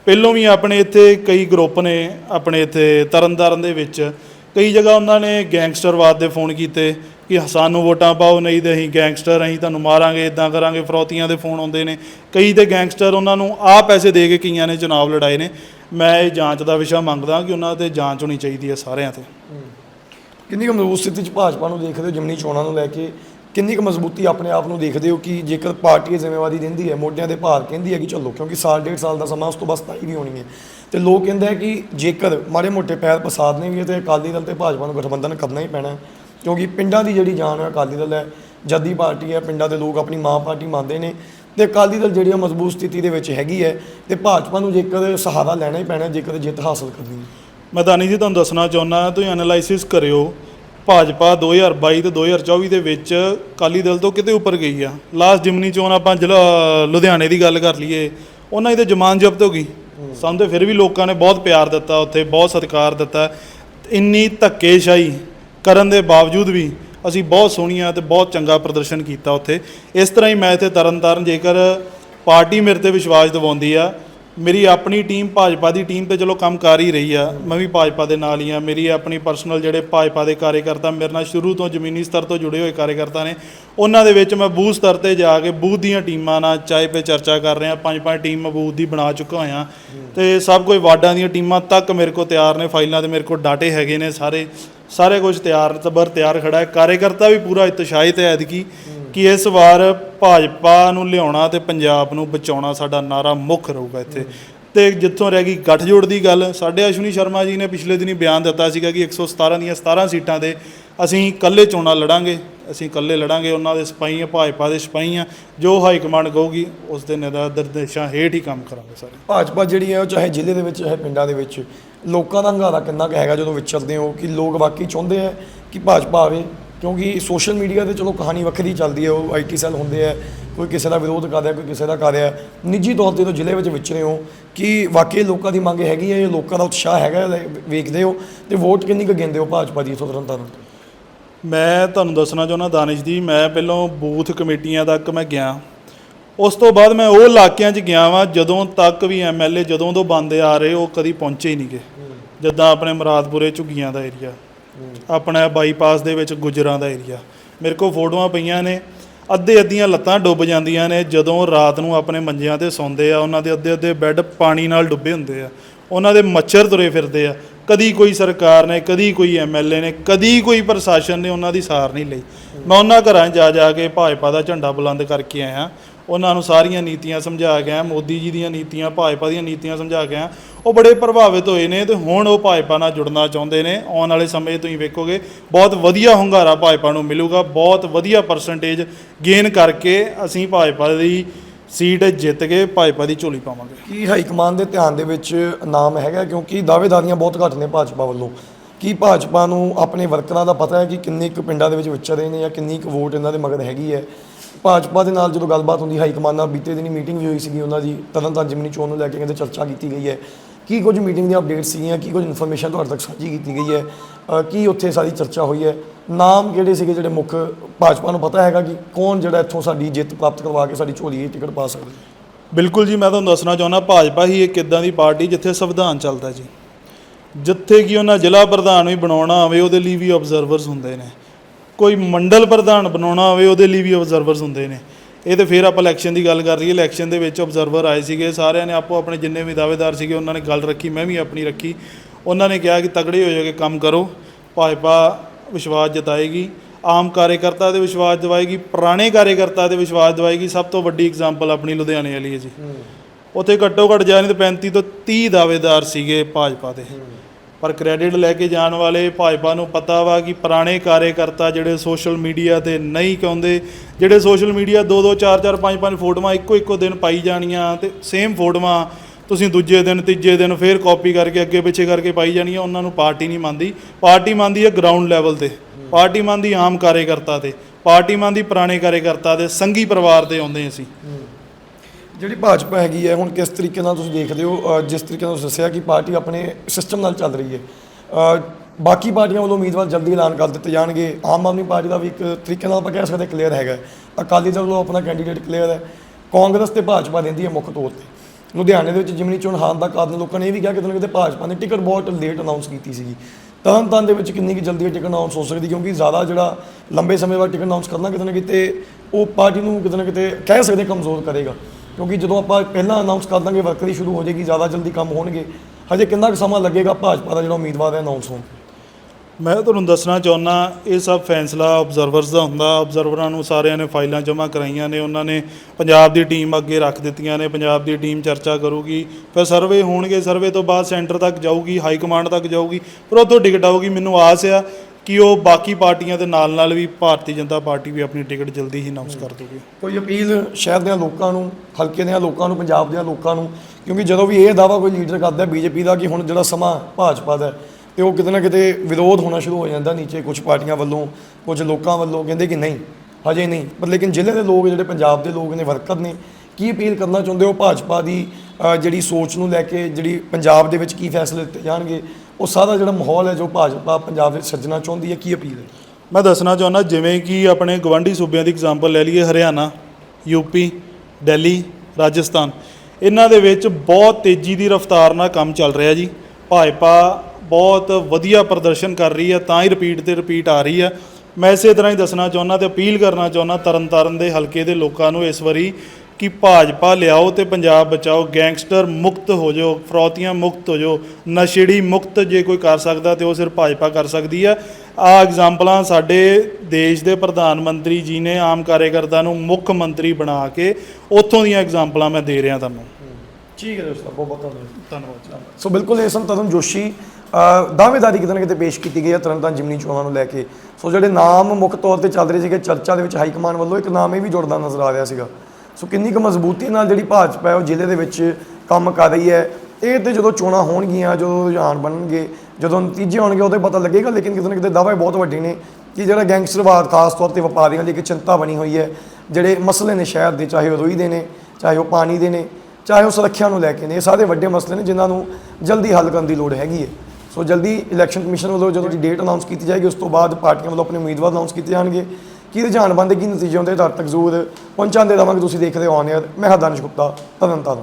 ਪਹਿਲੋਂ ਵੀ ਆਪਣੇ ਇੱਥੇ ਕਈ ਗਰੁੱਪ ਨੇ, ਆਪਣੇ ਇੱਥੇ ਤਰਨਤਾਰਨ ਦੇ ਵਿੱਚ। ਕਈ ਜਗ੍ਹਾ ਉਹਨਾਂ ਨੇ ਗੈਂਗਸਟਰਵਾਦ ਦੇ ਫੋਨ ਕੀਤੇ ਕਿ ਸਾਨੂੰ ਵੋਟਾਂ ਪਾਓ, ਨਹੀਂ ਤੇ ਅਸੀਂ ਗੈਂਗਸਟਰ ਅਸੀਂ ਤੁਹਾਨੂੰ ਮਾਰਾਂਗੇ ਇਦਾਂ ਕਰਾਂਗੇ। ਫਰੌਤੀਆਂ ਦੇ ਫੋਨ ਆਉਂਦੇ ਨੇ। ਕਈ ਤੇ ਗੈਂਗਸਟਰ ਉਹਨਾਂ ਨੂੰ ਆਹ ਪੈਸੇ ਦੇ ਕੇ ਕਈਆਂ ਨੇ ਚੁਣਾਵ ਲੜਾਏ ਨੇ। ਮੈਂ ਇਹ ਜਾਂਚ ਦਾ ਵਿਸ਼ਾ ਮੰਗਦਾ ਕਿ ਉਹਨਾਂ ਤੇ ਜਾਂਚ ਹੋਣੀ ਚਾਹੀਦੀ ਹੈ ਸਾਰਿਆਂ ਤੇ। ਕਿੰਨੀ ਕੁ ਮਜ਼ਬੂਤ ਸਥਿਤੀ 'ਚ ਭਾਜਪਾ ਨੂੰ ਦੇਖਦੇ ਹੋ, ਜਿਮਨੀ ਚੋਣਾਂ ਨੂੰ ਲੈ ਕੇ? ਕਿੰਨੀ ਕੁ ਮਜ਼ਬੂਤੀ ਆਪਣੇ ਆਪ ਨੂੰ ਦੇਖਦੇ ਹੋ ਕਿ ਜੇਕਰ ਪਾਰਟੀ ਇਹ ਜ਼ਿੰਮੇਵਾਰੀ ਦਿੰਦੀ ਹੈ, ਮੋਢਿਆਂ ਦੇ ਭਾਰ ਕਹਿੰਦੀ ਹੈ ਕਿ ਚੱਲੋ, ਕਿਉਂਕਿ ਸਾਲ, ਡੇਢ ਸਾਲ ਦਾ ਸਮਾਂ ਉਸ ਤੋਂ ਬਸ ਤਾਂ ਹੀ ਵੀ ਹੋਣੀ ਹੈ। ਤੇ ਲੋਕ ਕਹਿੰਦੇ ਹੈ ਕਿ ਜੇਕਰ ਮਾੜੇ ਮੋਟੇ ਪੈਰ ਪਸਾਦ ਨੇ ਵੀ ਤੇ ਅਕਾਲੀ ਦਲ ਤੇ ਭਾਜਪਾ ਨੂੰ ਗਠਬੰਧਨ ਕਰਨਾ ਹੀ ਪੈਣਾ ਹੈ। ਕਿਉਂਕਿ ਪਿੰਡਾਂ ਦੀ ਜਿਹੜੀ ਜਾਨ ਹੈ, ਅਕਾਲੀ ਦਲ ਹੈ, ਜੱਦੀ ਪਾਰਟੀ ਹੈ, ਪਿੰਡਾਂ ਦੇ ਲੋਕ ਆਪਣੀ ਮਾਂ ਪਾਰਟੀ ਮੰਨਦੇ ਨੇ। ਤੇ ਅਕਾਲੀ ਦਲ ਜਿਹੜੀ ਆ ਮਜ਼ਬੂਤ ਸਥਿਤੀ ਦੇ ਵਿੱਚ ਹੈਗੀ ਹੈ ਤੇ ਭਾਜਪਾ ਨੂੰ ਜੇਕਰ ਸਹਾਰਾ ਲੈਣਾ ਹੀ ਪੈਣਾ ਜੇਕਰ ਜਿੱਤ ਹਾਸਲ ਕਰਨੀ ਹੈ। ਮੈਂ ਦਾਨੀ ਜੀ ਤੁਹਾਨੂੰ ਦੱਸਣਾ ਚਾਹੁੰਦਾ, ਤੁਸੀਂ ਐਨਾਲਾਈਸਿਸ ਕਰਿਓ। ਭਾਜਪਾ 2022 ਤੇ 2024 ਦੇ ਵਿੱਚ ਅਕਾਲੀ ਦਲ ਤੋਂ ਕਿਤੇ ਉੱਪਰ ਗਈ ਆ। ਲਾਸਟ ਜਿਮਨੀ ਚੋਣ ਆਪਾਂ ਜ਼ਿਲ੍ਹਾ ਲੁਧਿਆਣੇ ਦੀ ਗੱਲ ਕਰ ਲਈਏ, ਉਹਨਾਂ ਦੀ ਤੇ ਜ਼ਮਾਨ ਜ਼ਬਤ ਹੋ ਗਈ। ਸਾਨੂੰ ਤੇ ਫਿਰ ਵੀ ਲੋਕਾਂ ਨੇ ਬਹੁਤ ਪਿਆਰ ਦਿੱਤਾ, ਉੱਥੇ ਬਹੁਤ ਸਤਿਕਾਰ ਦਿੱਤਾ। ਇੰਨੀ ਧੱਕੇਸ਼ਾਹੀ ਕਰਨ ਦੇ ਬਾਵਜੂਦ ਵੀ ਅਸੀਂ ਬਹੁਤ ਸੋਹਣੀਆਂ ਤੇ ਬਹੁਤ ਚੰਗਾ ਪ੍ਰਦਰਸ਼ਨ ਕੀਤਾ ਉੱਥੇ। ਇਸ ਤਰ੍ਹਾਂ ਹੀ ਮੈਂ ਇੱਥੇ ਤਰਨਤਾਰਨ ਜੇਕਰ ਪਾਰਟੀ ਮੇਰੇ ਤੇ ਵਿਸ਼ਵਾਸ ਦਿਵਾਉਂਦੀ ਆ, ਮੇਰੀ ਆਪਣੀ ਟੀਮ ਭਾਜਪਾ ਦੀ ਟੀਮ ਤੇ ਚਲੋ ਕੰਮ ਕਰ ਹੀ ਰਹੀ ਆ, ਮੈਂ ਵੀ ਭਾਜਪਾ ਦੇ ਨਾਲ ਹੀ ਆ, ਮੇਰੀ ਆਪਣੀ ਪਰਸਨਲ ਜਿਹੜੇ ਭਾਜਪਾ ਦੇ ਕਾਰਜਕਰਤਾ ਮੇਰੇ ਨਾਲ ਸ਼ੁਰੂ ਤੋਂ ਜ਼ਮੀਨੀ ਸਤਰ ਤੋਂ ਜੁੜੇ ਹੋਏ ਕਾਰਜਕਰਤਾ ਨੇ, ਉਹਨਾਂ ਦੇ ਵਿੱਚ ਮੈਂ ਬੂਥ ਸਤਰ ਤੇ ਜਾ ਕੇ ਬੂਥ ਦੀਆਂ ਟੀਮਾਂ ਨਾਲ ਚਾਹੇ ਪੇ ਚਰਚਾ ਕਰ ਰਹੇ ਆ ਪੰਜ ਪੰਜ ਟੀਮ ਮੈਂ ਬੂਥ ਦੀ ਬਣਾ ਚੁੱਕਾ ਹੋਇਆ। ਤੇ ਸਭ ਕੋਈ ਵਾਰਡਾਂ ਦੀਆਂ ਟੀਮਾਂ ਤੱਕ ਮੇਰੇ ਕੋਲ ਤਿਆਰ ਨੇ, ਫਾਈਲਾਂ ਤੇ ਮੇਰੇ ਕੋਲ ਡਾਟੇ ਹੈਗੇ ਨੇ ਸਾਰੇ। ਸਾਰੇ ਕੁਝ ਤਿਆਰ, ਤਬਰ ਤਿਆਰ ਖੜਾ ਹੈ। ਕਾਰਜਕਰਤਾ ਵੀ ਪੂਰਾ ਉਤਸ਼ਾਹਿਤ ਹੈ ਐਤਕੀ ਕਿ ਇਸ ਵਾਰ ਭਾਜਪਾ ਨੂੰ ਲਿਆਉਣਾ ਤੇ ਪੰਜਾਬ ਨੂੰ ਬਚਾਉਣਾ ਸਾਡਾ ਨਾਰਾ ਮੁੱਖ ਰਹੂਗਾ ਇੱਥੇ। ਤੇ ਜਿੱਥੋਂ ਰਹਿ ਗਈ ਗੱਠਜੋੜ ਦੀ ਗੱਲ, ਸਾਡੇ ਅਸ਼ਵਨੀ ਸ਼ਰਮਾ ਜੀ ਨੇ ਪਿਛਲੇ ਦਿਨੀ ਬਿਆਨ ਦਿੱਤਾ ਸੀਗਾ ਕਿ 117 ਦੀਆਂ 17 ਸੀਟਾਂ ਦੇ ਅਸੀਂ ਇਕੱਲੇ ਚੋਣਾਂ ਲੜਾਂਗੇ। ਅਸੀਂ ਇਕੱਲੇ ਲੜਾਂਗੇ, ਉਹਨਾਂ ਦੇ ਸਿਪਾਹੀ ਆ ਭਾਜਪਾ ਦੇ ਸਿਪਾਹੀ ਆ ਜੋ ਹਾਈ ਕਮਾਂਡ ਕਹੂਗੀ, ਉਸ ਦੇ ਨਿਰਦਾ- ਨਿਰਦੇਸ਼ਾਂ ਹੇਠ ਹੀ ਕੰਮ ਕਰਾਂਗੇ ਸਾਰੇ। ਭਾਜਪਾ ਜਿਹੜੀ ਹੈ ਉਹ ਚਾਹੇ ਜ਼ਿਲ੍ਹੇ ਦੇ ਵਿੱਚ, ਚਾਹੇ ਪਿੰਡਾਂ ਦੇ ਵਿੱਚ, ਲੋਕਾਂ ਦਾ ਹੰਗਾਰਾ ਕਿੰਨਾ ਕੁ ਹੈਗਾ ਜਦੋਂ ਵਿਚਰਦੇ ਹੋ, ਕਿ ਲੋਕ ਵਾਕਈ ਚਾਹੁੰਦੇ ਆ ਕਿ ਭਾਜਪਾ ਆਵੇ? ਕਿਉਂਕਿ ਸੋਸ਼ਲ ਮੀਡੀਆ ਤੇ ਚਲੋ ਕਹਾਣੀ ਵੱਖਰੀ ਚੱਲਦੀ ਹੈ, ਉਹ ਆਈਟੀ ਸੈੱਲ ਹੁੰਦੇ ਆ ਕੋਈ ਕਿਸੇ ਦਾ ਵਿਰੋਧ ਕਰ ਰਿਹਾ, ਕੋਈ ਕਿਸੇ ਦਾ ਕਰ ਰਿਹਾ। ਨਿੱਜੀ ਤੌਰ ਤੇ ਜਦੋਂ ਜ਼ਿਲ੍ਹੇ ਵਿੱਚ ਵਿਚਰੇ ਹੋ, ਕਿ ਵਾਕਈ ਲੋਕਾਂ ਦੀ ਮੰਗ ਹੈਗੀ ਹੈ ਇਹ ਲੋਕਾਂ ਦਾ ਉਤਸ਼ਾਹ ਹੈਗਾ ਵੇਖਦੇ ਹੋ, ਤੇ ਵੋਟ ਕਿੰਨੀ ਕੁ ਗਿੰਦੇ ਹੋ ਭਾਜਪਾ ਦੀ ਇੱਥੋਂ ਤਰ੍ਹਾਂ ਤਰ੍ਹਾਂ ਮੈਂ ਤੁਹਾਨੂੰ ਦੱਸਣਾ ਚਾਹੁੰਦਾ ਦਾਨਿਸ਼ ਜੀ, ਮੈਂ ਪਹਿਲਾਂ ਬੂਥ ਕਮੇਟੀਆਂ ਤੱਕ ਮੈਂ ਗਿਆ। ਉਸ ਤੋਂ ਬਾਅਦ ਮੈਂ ਉਹ ਇਲਾਕਿਆਂ 'ਚ ਗਿਆ ਵਾਂ, ਜਦੋਂ ਤੱਕ ਵੀ ਐਮਐਲਏ ਜਦੋਂ ਤੋਂ ਬੰਦੇ ਆ ਰਹੇ, ਉਹ ਕਦੀ ਪਹੁੰਚੇ ਹੀ ਨਹੀਂਗੇ। ਜਿੱਦਾਂ ਆਪਣੇ ਮੁਰਾਦਪੁਰੇ ਝੁੱਗੀਆਂ ਦਾ ਏਰੀਆ ਆਪਣਾ ਬਾਈਪਾਸ ਦੇ ਵਿੱਚ ਗੁਜਰਾਂ ਦਾ ਏਰੀਆ ਮੇਰੇ ਕੋਲ ਫੋਟੋਆਂ ਪਈਆਂ ਨੇ, ਅੱਧੇ ਅੱਧੀਆਂ ਲੱਤਾਂ ਡੁੱਬ ਜਾਂਦੀਆਂ ਨੇ, ਜਦੋਂ ਰਾਤ ਨੂੰ ਆਪਣੇ ਮੰਜਿਆਂ ਤੇ ਸੌਂਦੇ ਆ, ਉਹਨਾਂ ਦੇ ਅੱਧੇ ਅੱਧੇ ਬੈੱਡ ਪਾਣੀ ਨਾਲ ਡੁੱਬੇ ਹੁੰਦੇ ਆ। ਉਹਨਾਂ ਦੇ ਮੱਛਰ ਤੁਰੇ ਫਿਰਦੇ ਆ। ਕਦੀ ਕੋਈ ਸਰਕਾਰ ਨੇ, ਕਦੀ ਕੋਈ ਐਮਐਲਏ ਨੇ, ਕਦੀ ਕੋਈ ਪ੍ਰਸ਼ਾਸਨ ਨੇ ਉਹਨਾਂ ਦੀ ਸਾਰ ਨਹੀਂ ਲਈ। ਮੈਂ ਉਹਨਾਂ ਘਰਾਂ 'ਚ ਜਾ ਜਾ ਕੇ ਭਾਜਪਾ ਦਾ ਝੰਡਾ ਬੁਲੰਦ ਕਰਕੇ ਆਇਆ। ਉਹਨਾਂ ਨੂੰ ਸਾਰੀਆਂ ਨੀਤੀਆਂ ਸਮਝਾ ਕੇ ਆਇਆ, ਮੋਦੀ ਜੀ ਦੀਆਂ ਨੀਤੀਆਂ, ਭਾਜਪਾ ਦੀਆਂ ਨੀਤੀਆਂ ਸਮਝਾ ਕੇ ਆਇਆ। ਉਹ ਬੜੇ ਪ੍ਰਭਾਵਿਤ ਹੋਏ ਨੇ ਤੇ ਹੁਣ ਉਹ ਭਾਜਪਾ ਨਾਲ ਜੁੜਨਾ ਚਾਹੁੰਦੇ ਨੇ। ਆਉਣ ਵਾਲੇ ਸਮੇਂ ਤੁਸੀਂ ਵੇਖੋਗੇ, ਬਹੁਤ ਵਧੀਆ ਹੁੰਗਾਰਾ ਭਾਜਪਾ ਨੂੰ ਮਿਲੂਗਾ, ਬਹੁਤ ਵਧੀਆ ਪਰਸੈਂਟੇਜ ਗੇਨ ਕਰਕੇ ਅਸੀਂ ਭਾਜਪਾ ਦੀ ਸੀਟ ਜਿੱਤ ਕੇ ਭਾਜਪਾ ਦੀ ਝੋਲੀ ਪਾਵਾਂਗੇ। ਕੀ ਹਾਈ ਕਮਾਂਡ ਦੇ ਧਿਆਨ ਦੇ ਵਿੱਚ ਨਾਮ ਹੈਗਾ? ਕਿਉਂਕਿ ਦਾਅਵੇਦਾਰੀਆਂ ਬਹੁਤ ਘੱਟ ਨੇ ਭਾਜਪਾ ਵੱਲੋਂ। ਕੀ ਭਾਜਪਾ ਨੂੰ ਆਪਣੇ ਵਰਕਰਾਂ ਦਾ ਪਤਾ ਹੈ ਕਿ ਕਿੰਨੇ ਕੁ ਪਿੰਡਾਂ ਦੇ ਵਿੱਚ ਵਿਚਰ ਰਹੇ ਨੇ ਜਾਂ ਕਿੰਨੀ ਕੁ ਵੋਟ ਇਹਨਾਂ ਦੇ ਮਗਰ ਹੈਗੀ ਹੈ? ਭਾਜਪਾ ਦੇ ਨਾਲ ਜਦੋਂ ਗੱਲਬਾਤ ਹੁੰਦੀ, ਹਾਈ ਕਮਾਂਡ ਨਾਲ ਬੀਤੇ ਦਿਨੀ ਮੀਟਿੰਗ ਵੀ ਹੋਈ ਸੀਗੀ ਉਹਨਾਂ ਦੀ ਤਰਨਤਾਰਨ ਜਿਮਨੀ ਚੋਣ ਨੂੰ ਲੈ ਕੇ ਕਹਿੰਦੇ ਚਰਚਾ ਕੀਤੀ ਗਈ ਹੈ। ਕੀ ਕੁਝ ਮੀਟਿੰਗ ਦੀਆਂ ਅਪਡੇਟਸ ਸੀਗੀਆਂ, ਕੀ ਕੁਝ ਇਨਫੋਰਮੇਸ਼ਨ ਤੁਹਾਡੇ ਤੱਕ ਸਾਂਝੀ ਕੀਤੀ ਗਈ ਹੈ ਕੀ ਉੱਥੇ ਸਾਰੀ ਚਰਚਾ ਹੋਈ ਹੈ, ਨਾਮ ਕਿਹੜੇ ਸੀਗੇ ਜਿਹੜੇ ਮੁੱਖ ਭਾਜਪਾ ਨੂੰ ਪਤਾ ਹੈਗਾ ਕਿ ਕੌਣ ਜਿਹੜਾ ਇੱਥੋਂ ਸਾਡੀ ਜਿੱਤ ਪ੍ਰਾਪਤ ਕਰਵਾ ਕੇ ਸਾਡੀ ਝੋਲੀ ਦੀ ਟਿਕਟ ਪਾ ਸਕਦਾ ਬਿਲਕੁਲ ਜੀ, ਮੈਂ ਤੁਹਾਨੂੰ ਦੱਸਣਾ ਚਾਹੁੰਦਾ, ਭਾਜਪਾ ਹੀ ਇੱਕ ਇਦਾਂ ਦੀ ਪਾਰਟੀ ਜਿੱਥੇ ਸੰਵਿਧਾਨ ਚੱਲਦਾ ਜੀ। ਜਿੱਥੇ ਕਿ ਉਹਨਾਂ ਜ਼ਿਲ੍ਹਾ ਪ੍ਰਧਾਨ ਵੀ ਬਣਾਉਣਾ ਹੋਵੇ, ਉਹਦੇ ਲਈ ਵੀ ਆਬਜ਼ਰਵਰਸ ਹੁੰਦੇ ਨੇ। ਕੋਈ ਮੰਡਲ ਪ੍ਰਧਾਨ ਬਣਾਉਣਾ ਹੋਵੇ, ਉਹਦੇ ਲਈ ਵੀ ਆਬਜ਼ਰਵਰਸ ਹੁੰਦੇ ਨੇ। ਇਹ ਤੇ ਫਿਰ ਆਪਾਂ ਇਲੈਕਸ਼ਨ ਦੀ ਗੱਲ ਕਰ ਰਹੀਏ ਇਲੈਕਸ਼ਨ ਦੇ ਵਿੱਚ ਆਬਜ਼ਰਵਰ ਆਏ ਸੀਗੇ। ਸਾਰਿਆਂ ਨੇ ਆਪੋ ਆਪਣੇ ਜਿੰਨੇ ਵੀ ਦਾਅਵੇਦਾਰ ਸੀਗੇ ਉਹਨਾਂ ਨੇ ਗੱਲ ਰੱਖੀ ਮੈਂ ਵੀ ਆਪਣੀ ਰੱਖੀ। ਉਹਨਾਂ ਨੇ ਕਿਹਾ ਕਿ ਤਗੜੇ ਹੋ ਜਾ ਕੇ ਕੰਮ ਕਰੋ। ਭਾਜਪਾ ਵਿਸ਼ਵਾਸ ਜਤਾਏਗੀ। ਆਮ ਕਾਰਜਕਰਤਾ ਦੇ ਵਿਸ਼ਵਾਸ ਦਿਵਾਏਗੀ ਪੁਰਾਣੇ ਕਾਰਜਕਰਤਾ ਦੇ ਵਿਸ਼ਵਾਸ ਦਿਵਾਏਗੀ ਸਭ ਤੋਂ ਵੱਡੀ ਐਗਜ਼ਾਮਪਲ ਆਪਣੀ ਲੁਧਿਆਣੇ ਵਾਲੀ ਹੈ ਜੀ। ਉੱਥੇ ਘੱਟੋ ਘੱਟ ਜਾ ਨਹੀਂ ਤੇ 35 ਤੋਂ 30 ਦਾਅਵੇਦਾਰ ਸੀਗੇ ਭਾਜਪਾ ਦੇ। ਪਰ ਕ੍ਰੈਡਿਟ ਲੈ ਕੇ ਜਾਣ ਵਾਲੇ ਭਾਜਪਾ ਨੂੰ ਪਤਾ ਵਾ ਕਿ ਪੁਰਾਣੇ ਕਾਰਜਕਰਤਾ ਜਿਹੜੇ ਸੋਸ਼ਲ ਮੀਡੀਆ ਤੇ ਨਹੀਂ ਕਹਿੰਦੇ, ਜਿਹੜੇ ਸੋਸ਼ਲ ਮੀਡੀਆ 2 2 4 4 5 5 ਫੋਟੋਆਂ ਇੱਕੋ ਇੱਕੋ ਦਿਨ ਪਾਈ ਜਾਣੀਆਂ ਤੇ ਸੇਮ ਫੋਟੋਆਂ ਤੁਸੀਂ ਦੂਜੇ ਦਿਨ, ਤੀਜੇ ਦਿਨ ਫੇਰ ਕਾਪੀ ਕਰਕੇ ਅੱਗੇ ਪਿੱਛੇ ਕਰਕੇ ਪਾਈ ਜਾਣੀਆਂ, ਉਹਨਾਂ ਨੂੰ ਪਾਰਟੀ ਨਹੀਂ ਮੰਨਦੀ। ਪਾਰਟੀ ਮੰਨਦੀ ਹੈ ਗਰਾਊਂਡ ਲੈਵਲ ਤੇ। ਪਾਰਟੀ ਮੰਨਦੀ ਆਮ ਕਾਰਜਕਰਤਾ ਤੇ। ਪਾਰਟੀ ਮੰਨਦੀ ਪੁਰਾਣੇ ਕਾਰਜਕਰਤਾ ਦੇ, ਸੰਘੀ ਪਰਿਵਾਰ ਤੇ ਆਉਂਦੇ ਅਸੀਂ। ਜਿਹੜੀ ਭਾਜਪਾ ਹੈਗੀ ਹੈ, ਹੁਣ ਕਿਸ ਤਰੀਕੇ ਨਾਲ ਤੁਸੀਂ ਦੇਖਦੇ ਹੋ ਜਿਸ ਤਰੀਕੇ ਨਾਲ ਤੁਸੀਂ ਦੱਸਿਆ ਕਿ ਪਾਰਟੀ ਆਪਣੇ ਸਿਸਟਮ ਨਾਲ ਚੱਲ ਰਹੀ ਹੈ। ਬਾਕੀ ਪਾਰਟੀਆਂ ਵੱਲੋਂ ਉਮੀਦਵਾਰ ਜਲਦੀ ਐਲਾਨ ਕਰ ਦਿੱਤੇ ਜਾਣਗੇ। ਆਮ ਆਦਮੀ ਪਾਰਟੀ ਦਾ ਵੀ ਇੱਕ ਤਰੀਕੇ ਨਾਲ ਆਪਾਂ ਕਹਿ ਸਕਦੇ ਕਲੀਅਰ ਹੈਗਾ ਅਕਾਲੀ ਦਲ ਵੱਲੋਂ ਆਪਣਾ ਕੈਂਡੀਡੇਟ ਕਲੀਅਰ ਹੈ। ਕਾਂਗਰਸ ਤੇ ਭਾਜਪਾ ਰਹਿੰਦੀ ਹੈ ਮੁੱਖ ਤੌਰ ਤੇ। ਲੁਧਿਆਣੇ ਦੇ ਵਿੱਚ ਜਿਮਨੀ ਚੋਣ ਹਾਰਨ ਦਾ ਕਾਰਨ ਲੋਕਾਂ ਨੇ ਇਹ ਵੀ ਕਿਹਾ ਕਿ ਕਿਤੇ ਨਾ ਕਿਤੇ ਭਾਜਪਾ ਨੇ ਟਿਕਟ ਬਹੁਤ ਲੇਟ ਅਨਾਉਂਸ ਕੀਤੀ ਸੀਗੀ। ਤਰਨਤਾਰਨ ਦੇ ਵਿੱਚ ਕਿੰਨੀ ਕਿ ਜਲਦੀ ਟਿਕਟ ਅਨਾਉਂਸ ਹੋ ਸਕਦੀ ਕਿਉਂਕਿ ਜ਼ਿਆਦਾ ਜਿਹੜਾ ਲੰਬੇ ਸਮੇਂ ਬਾਅਦ ਟਿਕਟ ਅਨਾਉਂਸ ਕਰਨਾ ਕਿਤੇ ਨਾ ਕਿਤੇ ਉਹ ਪਾਰਟੀ ਨੂੰ ਕਿਤੇ ਨਾ ਕਿਤੇ ਕਹਿ ਸਕਦੇ ਕਮਜ਼ੋਰ ਕਰੇਗਾ। ਕਿਉਂਕਿ ਜਦੋਂ ਆਪਾਂ ਪਹਿਲਾਂ ਅਨਾਉਂਸ ਕਰ ਦਾਂਗੇ ਵਰਕਰੀ ਸ਼ੁਰੂ ਹੋ ਜਾਏਗੀ, ਜ਼ਿਆਦਾ ਜਲਦੀ ਕੰਮ ਹੋਣਗੇ। ਹਜੇ ਕਿੰਨਾ ਕੁ ਸਮਾਂ ਲੱਗੇਗਾ ਭਾਜਪਾ ਦਾ ਜਿਹੜਾ ਉਮੀਦਵਾਰ ਹੈ ਅਨਾਉਂਸ ਹੋਣ? ਮੈਂ ਤੁਹਾਨੂੰ ਦੱਸਣਾ ਚਾਹੁੰਦਾ ਇਹ ਸਭ ਫੈਸਲਾ ਆਬਜ਼ਰਵਰਸ ਦਾ ਹੁੰਦਾ। ਆਬਜ਼ਰਵਰਾਂ ਨੂੰ ਸਾਰਿਆਂ ਨੇ ਫਾਈਲਾਂ ਜਮ੍ਹਾਂ ਕਰਾਈਆਂ ਨੇ, ਉਹਨਾਂ ਨੇ ਪੰਜਾਬ ਦੀ ਟੀਮ ਅੱਗੇ ਰੱਖ ਦਿੱਤੀਆਂ ਨੇ, ਪੰਜਾਬ ਦੀ ਟੀਮ ਚਰਚਾ ਕਰੂਗੀ। ਫਿਰ ਸਰਵੇ ਹੋਣਗੇ ਸਰਵੇ ਤੋਂ ਬਾਅਦ ਸੈਂਟਰ ਤੱਕ ਜਾਊਗੀ ਹਾਈ ਕਮਾਂਡ ਤੱਕ ਜਾਊਗੀ। ਪਰ ਉੱਥੋਂ ਟਿਕਟ ਆਊਗੀ, ਮੈਨੂੰ ਆਸ ਆ ਕਿ ਉਹ ਬਾਕੀ ਪਾਰਟੀਆਂ ਦੇ ਨਾਲ ਨਾਲ ਵੀ ਭਾਰਤੀ ਜਨਤਾ ਪਾਰਟੀ ਵੀ ਆਪਣੀ ਟਿਕਟ ਜਲਦੀ ਹੀ ਅਨਾਉਂਸ ਕਰ ਦੂਗੀ ਕੋਈ ਅਪੀਲ ਸ਼ਹਿਰ ਦੇ ਲੋਕਾਂ ਨੂੰ ਹਲਕੇ ਦੇ ਲੋਕਾਂ ਨੂੰ ਪੰਜਾਬ ਦੇ ਲੋਕਾਂ ਨੂੰ? ਕਿਉਂਕਿ ਜਦੋਂ ਵੀ ਇਹ ਦਾਵਾ ਕੋਈ ਲੀਡਰ ਕਰਦਾ ਬੀਜੇਪੀ ਦਾ ਕਿ ਹੁਣ ਜਿਹੜਾ ਸਮਾਂ ਭਾਜਪਾ ਦਾ ਹੈ, ਤੇ ਉਹ ਕਿਤੇ ਨਾ ਕਿਤੇ ਵਿਰੋਧ ਹੋਣਾ ਸ਼ੁਰੂ ਹੋ ਜਾਂਦਾ ਨੀਚੇ ਕੁਝ ਪਾਰਟੀਆਂ ਵੱਲੋਂ ਕੁਝ ਲੋਕਾਂ ਵੱਲੋਂ ਕਹਿੰਦੇ ਕਿ ਨਹੀਂ ਹਜੇ ਨਹੀਂ। ਪਰ ਲੇਕਿਨ ਜ਼ਿਲ੍ਹੇ ਦੇ ਲੋਕ ਜਿਹੜੇ ਪੰਜਾਬ ਦੇ ਲੋਕ ਨੇ ਵਰਕਰ ਨੇ ਕੀ ਅਪੀਲ ਕਰਨਾ ਚਾਹੁੰਦੇ ਹੋ ਭਾਜਪਾ ਦੀ ਜਿਹੜੀ ਸੋਚ ਨੂੰ ਲੈ ਕੇ ਜਿਹੜੀ ਪੰਜਾਬ ਦੇ ਵਿੱਚ ਕੀ ਫੈਸਲੇ ਲਿੱਤੇ ਜਾਣਗੇ? ਉਹ ਸਾਰਾ ਜਿਹੜਾ ਮਾਹੌਲ ਹੈ ਜੋ ਭਾਜਪਾ ਪੰਜਾਬ ਵਿੱਚ ਸਿਰਜਣਾ ਚਾਹੁੰਦੀ ਹੈ, ਕੀ ਅਪੀਲ ਹੈ? ਮੈਂ ਦੱਸਣਾ ਚਾਹੁੰਦਾ, ਜਿਵੇਂ ਕਿ ਆਪਣੇ ਗਵੰਡੀ ਸੂਬਿਆਂ ਦੀ ਐਗਜ਼ਾਮਪਲ ਲੈ ਲਈਏ, ਹਰਿਆਣਾ ਯੂਪੀ ਦਿੱਲੀ, ਰਾਜਸਥਾਨ। ਇਹਨਾਂ ਦੇ ਵਿੱਚ ਬਹੁਤ ਤੇਜ਼ੀ ਦੀ ਰਫ਼ਤਾਰ ਨਾਲ ਕੰਮ ਚੱਲ ਰਿਹਾ ਜੀ। ਭਾਜਪਾ ਬਹੁਤ ਵਧੀਆ ਪ੍ਰਦਰਸ਼ਨ ਕਰ ਰਹੀ ਹੈ, ਤਾਂ ਹੀ ਰਿਪੀਟ ਤੇ ਰਿਪੀਟ ਆ ਰਹੀ ਹੈ। ਮੈਂ ਇਸੇ ਤਰ੍ਹਾਂ ਹੀ ਦੱਸਣਾ ਚਾਹੁੰਦਾ ਤੇ ਅਪੀਲ ਕਰਨਾ ਚਾਹੁੰਦਾ ਤਰਨਤਾਰਨ ਦੇ ਹਲਕੇ ਦੇ ਲੋਕਾਂ ਨੂੰ ਇਸ ਵਾਰੀ ਕਿ ਭਾਜਪਾ ਲਿਆਓ ਤੇ ਪੰਜਾਬ ਬਚਾਓ ਗੈਂਗਸਟਰ ਮੁਕਤ ਹੋ ਜਾਓ ਫਰੌਤੀਆਂ ਮੁਕਤ ਹੋ ਜਾਓ ਨਸ਼ੇੜੀ ਮੁਕਤ ਜੇ ਕੋਈ ਕਰ ਸਕਦਾ ਤੇ ਉਹ ਸਿਰਫ ਭਾਜਪਾ ਕਰ ਸਕਦੀ ਹੈ। ਆ ਐਗਜ਼ਾਮਪਲਾਂ ਸਾਡੇ ਦੇਸ਼ ਦੇ ਪ੍ਰਧਾਨ ਮੰਤਰੀ ਜੀ ਨੇ ਆਮ ਕਾਰਜਕਰਤਾ ਨੂੰ ਮੁੱਖ ਮੰਤਰੀ ਬਣਾ ਕੇ ਉੱਥੋਂ ਦੀਆਂ ਐਗਜ਼ਾਮਪਲਾਂ ਮੈਂ ਦੇ ਰਿਹਾ ਤੁਹਾਨੂੰ। ਠੀਕ ਹੈ ਦੋਸਤੋ ਬਹੁਤ ਬਹੁਤ ਧੰਨਵਾਦ। ਸੋ ਬਿਲਕੁਲ ਇਹ ਸਨ ਤਰਨ ਜੋਸ਼ੀ ਦਾਅਵੇਦਾਰੀ ਕਿਤੇ ਨਾ ਕਿਤੇ ਪੇਸ਼ ਕੀਤੀ ਗਈ ਹੈ ਤਰਨਤਾਰਨ ਜਿਮਨੀ ਚੋਣਾਂ ਨੂੰ ਲੈ ਕੇ। ਸੋ ਜਿਹੜੇ ਨਾਮ ਮੁੱਖ ਤੌਰ ਤੇ ਚੱਲ ਰਹੇ ਸੀਗੇ ਚਰਚਾ ਦੇ ਵਿੱਚ ਹਾਈ ਕਮਾਂਡ ਵੱਲੋਂ ਇੱਕ ਨਾਮ ਇਹ ਵੀ ਜੁੜਦਾ ਨਜ਼ਰ ਆ ਰਿਹਾ ਸੀਗਾ। ਸੋ ਕਿੰਨੀ ਕੁ ਮਜ਼ਬੂਤੀ ਨਾਲ ਜਿਹੜੀ ਭਾਜਪਾ ਹੈ ਉਹ ਜ਼ਿਲ੍ਹੇ ਦੇ ਵਿੱਚ ਕੰਮ ਕਰ ਰਹੀ ਹੈ। ਇਹ ਤੇ ਜਦੋਂ ਚੋਣਾਂ ਹੋਣਗੀਆਂ, ਜਦੋਂ ਰੁਝਾਨ ਬਣਨਗੇ, ਜਦੋਂ ਨਤੀਜੇ ਆਉਣਗੇ ਉਹਦੇ ਪਤਾ ਲੱਗੇਗਾ, ਲੇਕਿਨ ਕਿਤੇ ਨਾ ਕਿਤੇ ਦਾਅਵੇ ਬਹੁਤ ਵੱਡੇ ਨੇ ਕਿ ਜਿਹੜਾ ਗੈਂਗਸਟਰਵਾਦ ਖਾਸ ਤੌਰ ਤੇ ਵਪਾਰੀਆਂ ਲਈ ਇੱਕ ਚਿੰਤਾ ਬਣੀ ਹੋਈ ਹੈ। ਜਿਹੜੇ ਮਸਲੇ ਨੇ ਸ਼ਹਿਰ ਦੇ, ਚਾਹੇ ਉਹ ਰੋਈ ਦੇ ਨੇ, ਚਾਹੇ ਉਹ ਪਾਣੀ ਦੇ ਨੇ, ਚਾਹੇ ਉਹ ਸੁਰੱਖਿਆ ਨੂੰ ਲੈ ਕੇ ਨੇ, ਇਹ ਸਾਰੇ ਵੱਡੇ ਮਸਲੇ ਨੇ ਜਿਨ੍ਹਾਂ ਨੂੰ ਜਲਦੀ ਹੱਲ ਕਰਨ ਦੀ ਲੋੜ ਹੈਗੀ ਹੈ। ਸੋ ਜਲਦੀ ਇਲੈਕਸ਼ਨ ਕਮਿਸ਼ਨ ਵੱਲੋਂ ਜਦੋਂ ਦੀ ਡੇਟ ਅਨਾਉਂਸ ਕੀਤੀ ਜਾਏਗੀ, ਉਸ ਤੋਂ ਬਾਅਦ ਪਾਰਟੀਆਂ ਵੱਲੋਂ ਆਪਣੇ ਉਮੀਦਵਾਰ ਅਨਾਉਂਸ ਕੀਤੇ ਜਾਣਗੇ। ਕੀ ਰੁਝਾਨ ਬਣਦੇ, ਕੀ ਨਤੀਜੇ ਹੁੰਦੇ ਤਦ ਤੱਕ ਜ਼ਰੂਰ ਪਹੁੰਚਾਉਂਦੇ ਰਵਾਂਗੇ, ਤੁਸੀਂ ਦੇਖਦੇ ਹੋ ਔਨ 에ਅਰ ਮੈਂ ਹਰਦਾਨਿਸ਼ ਗੁਪਤਾ ਤਰਨ ਤਾਰਨ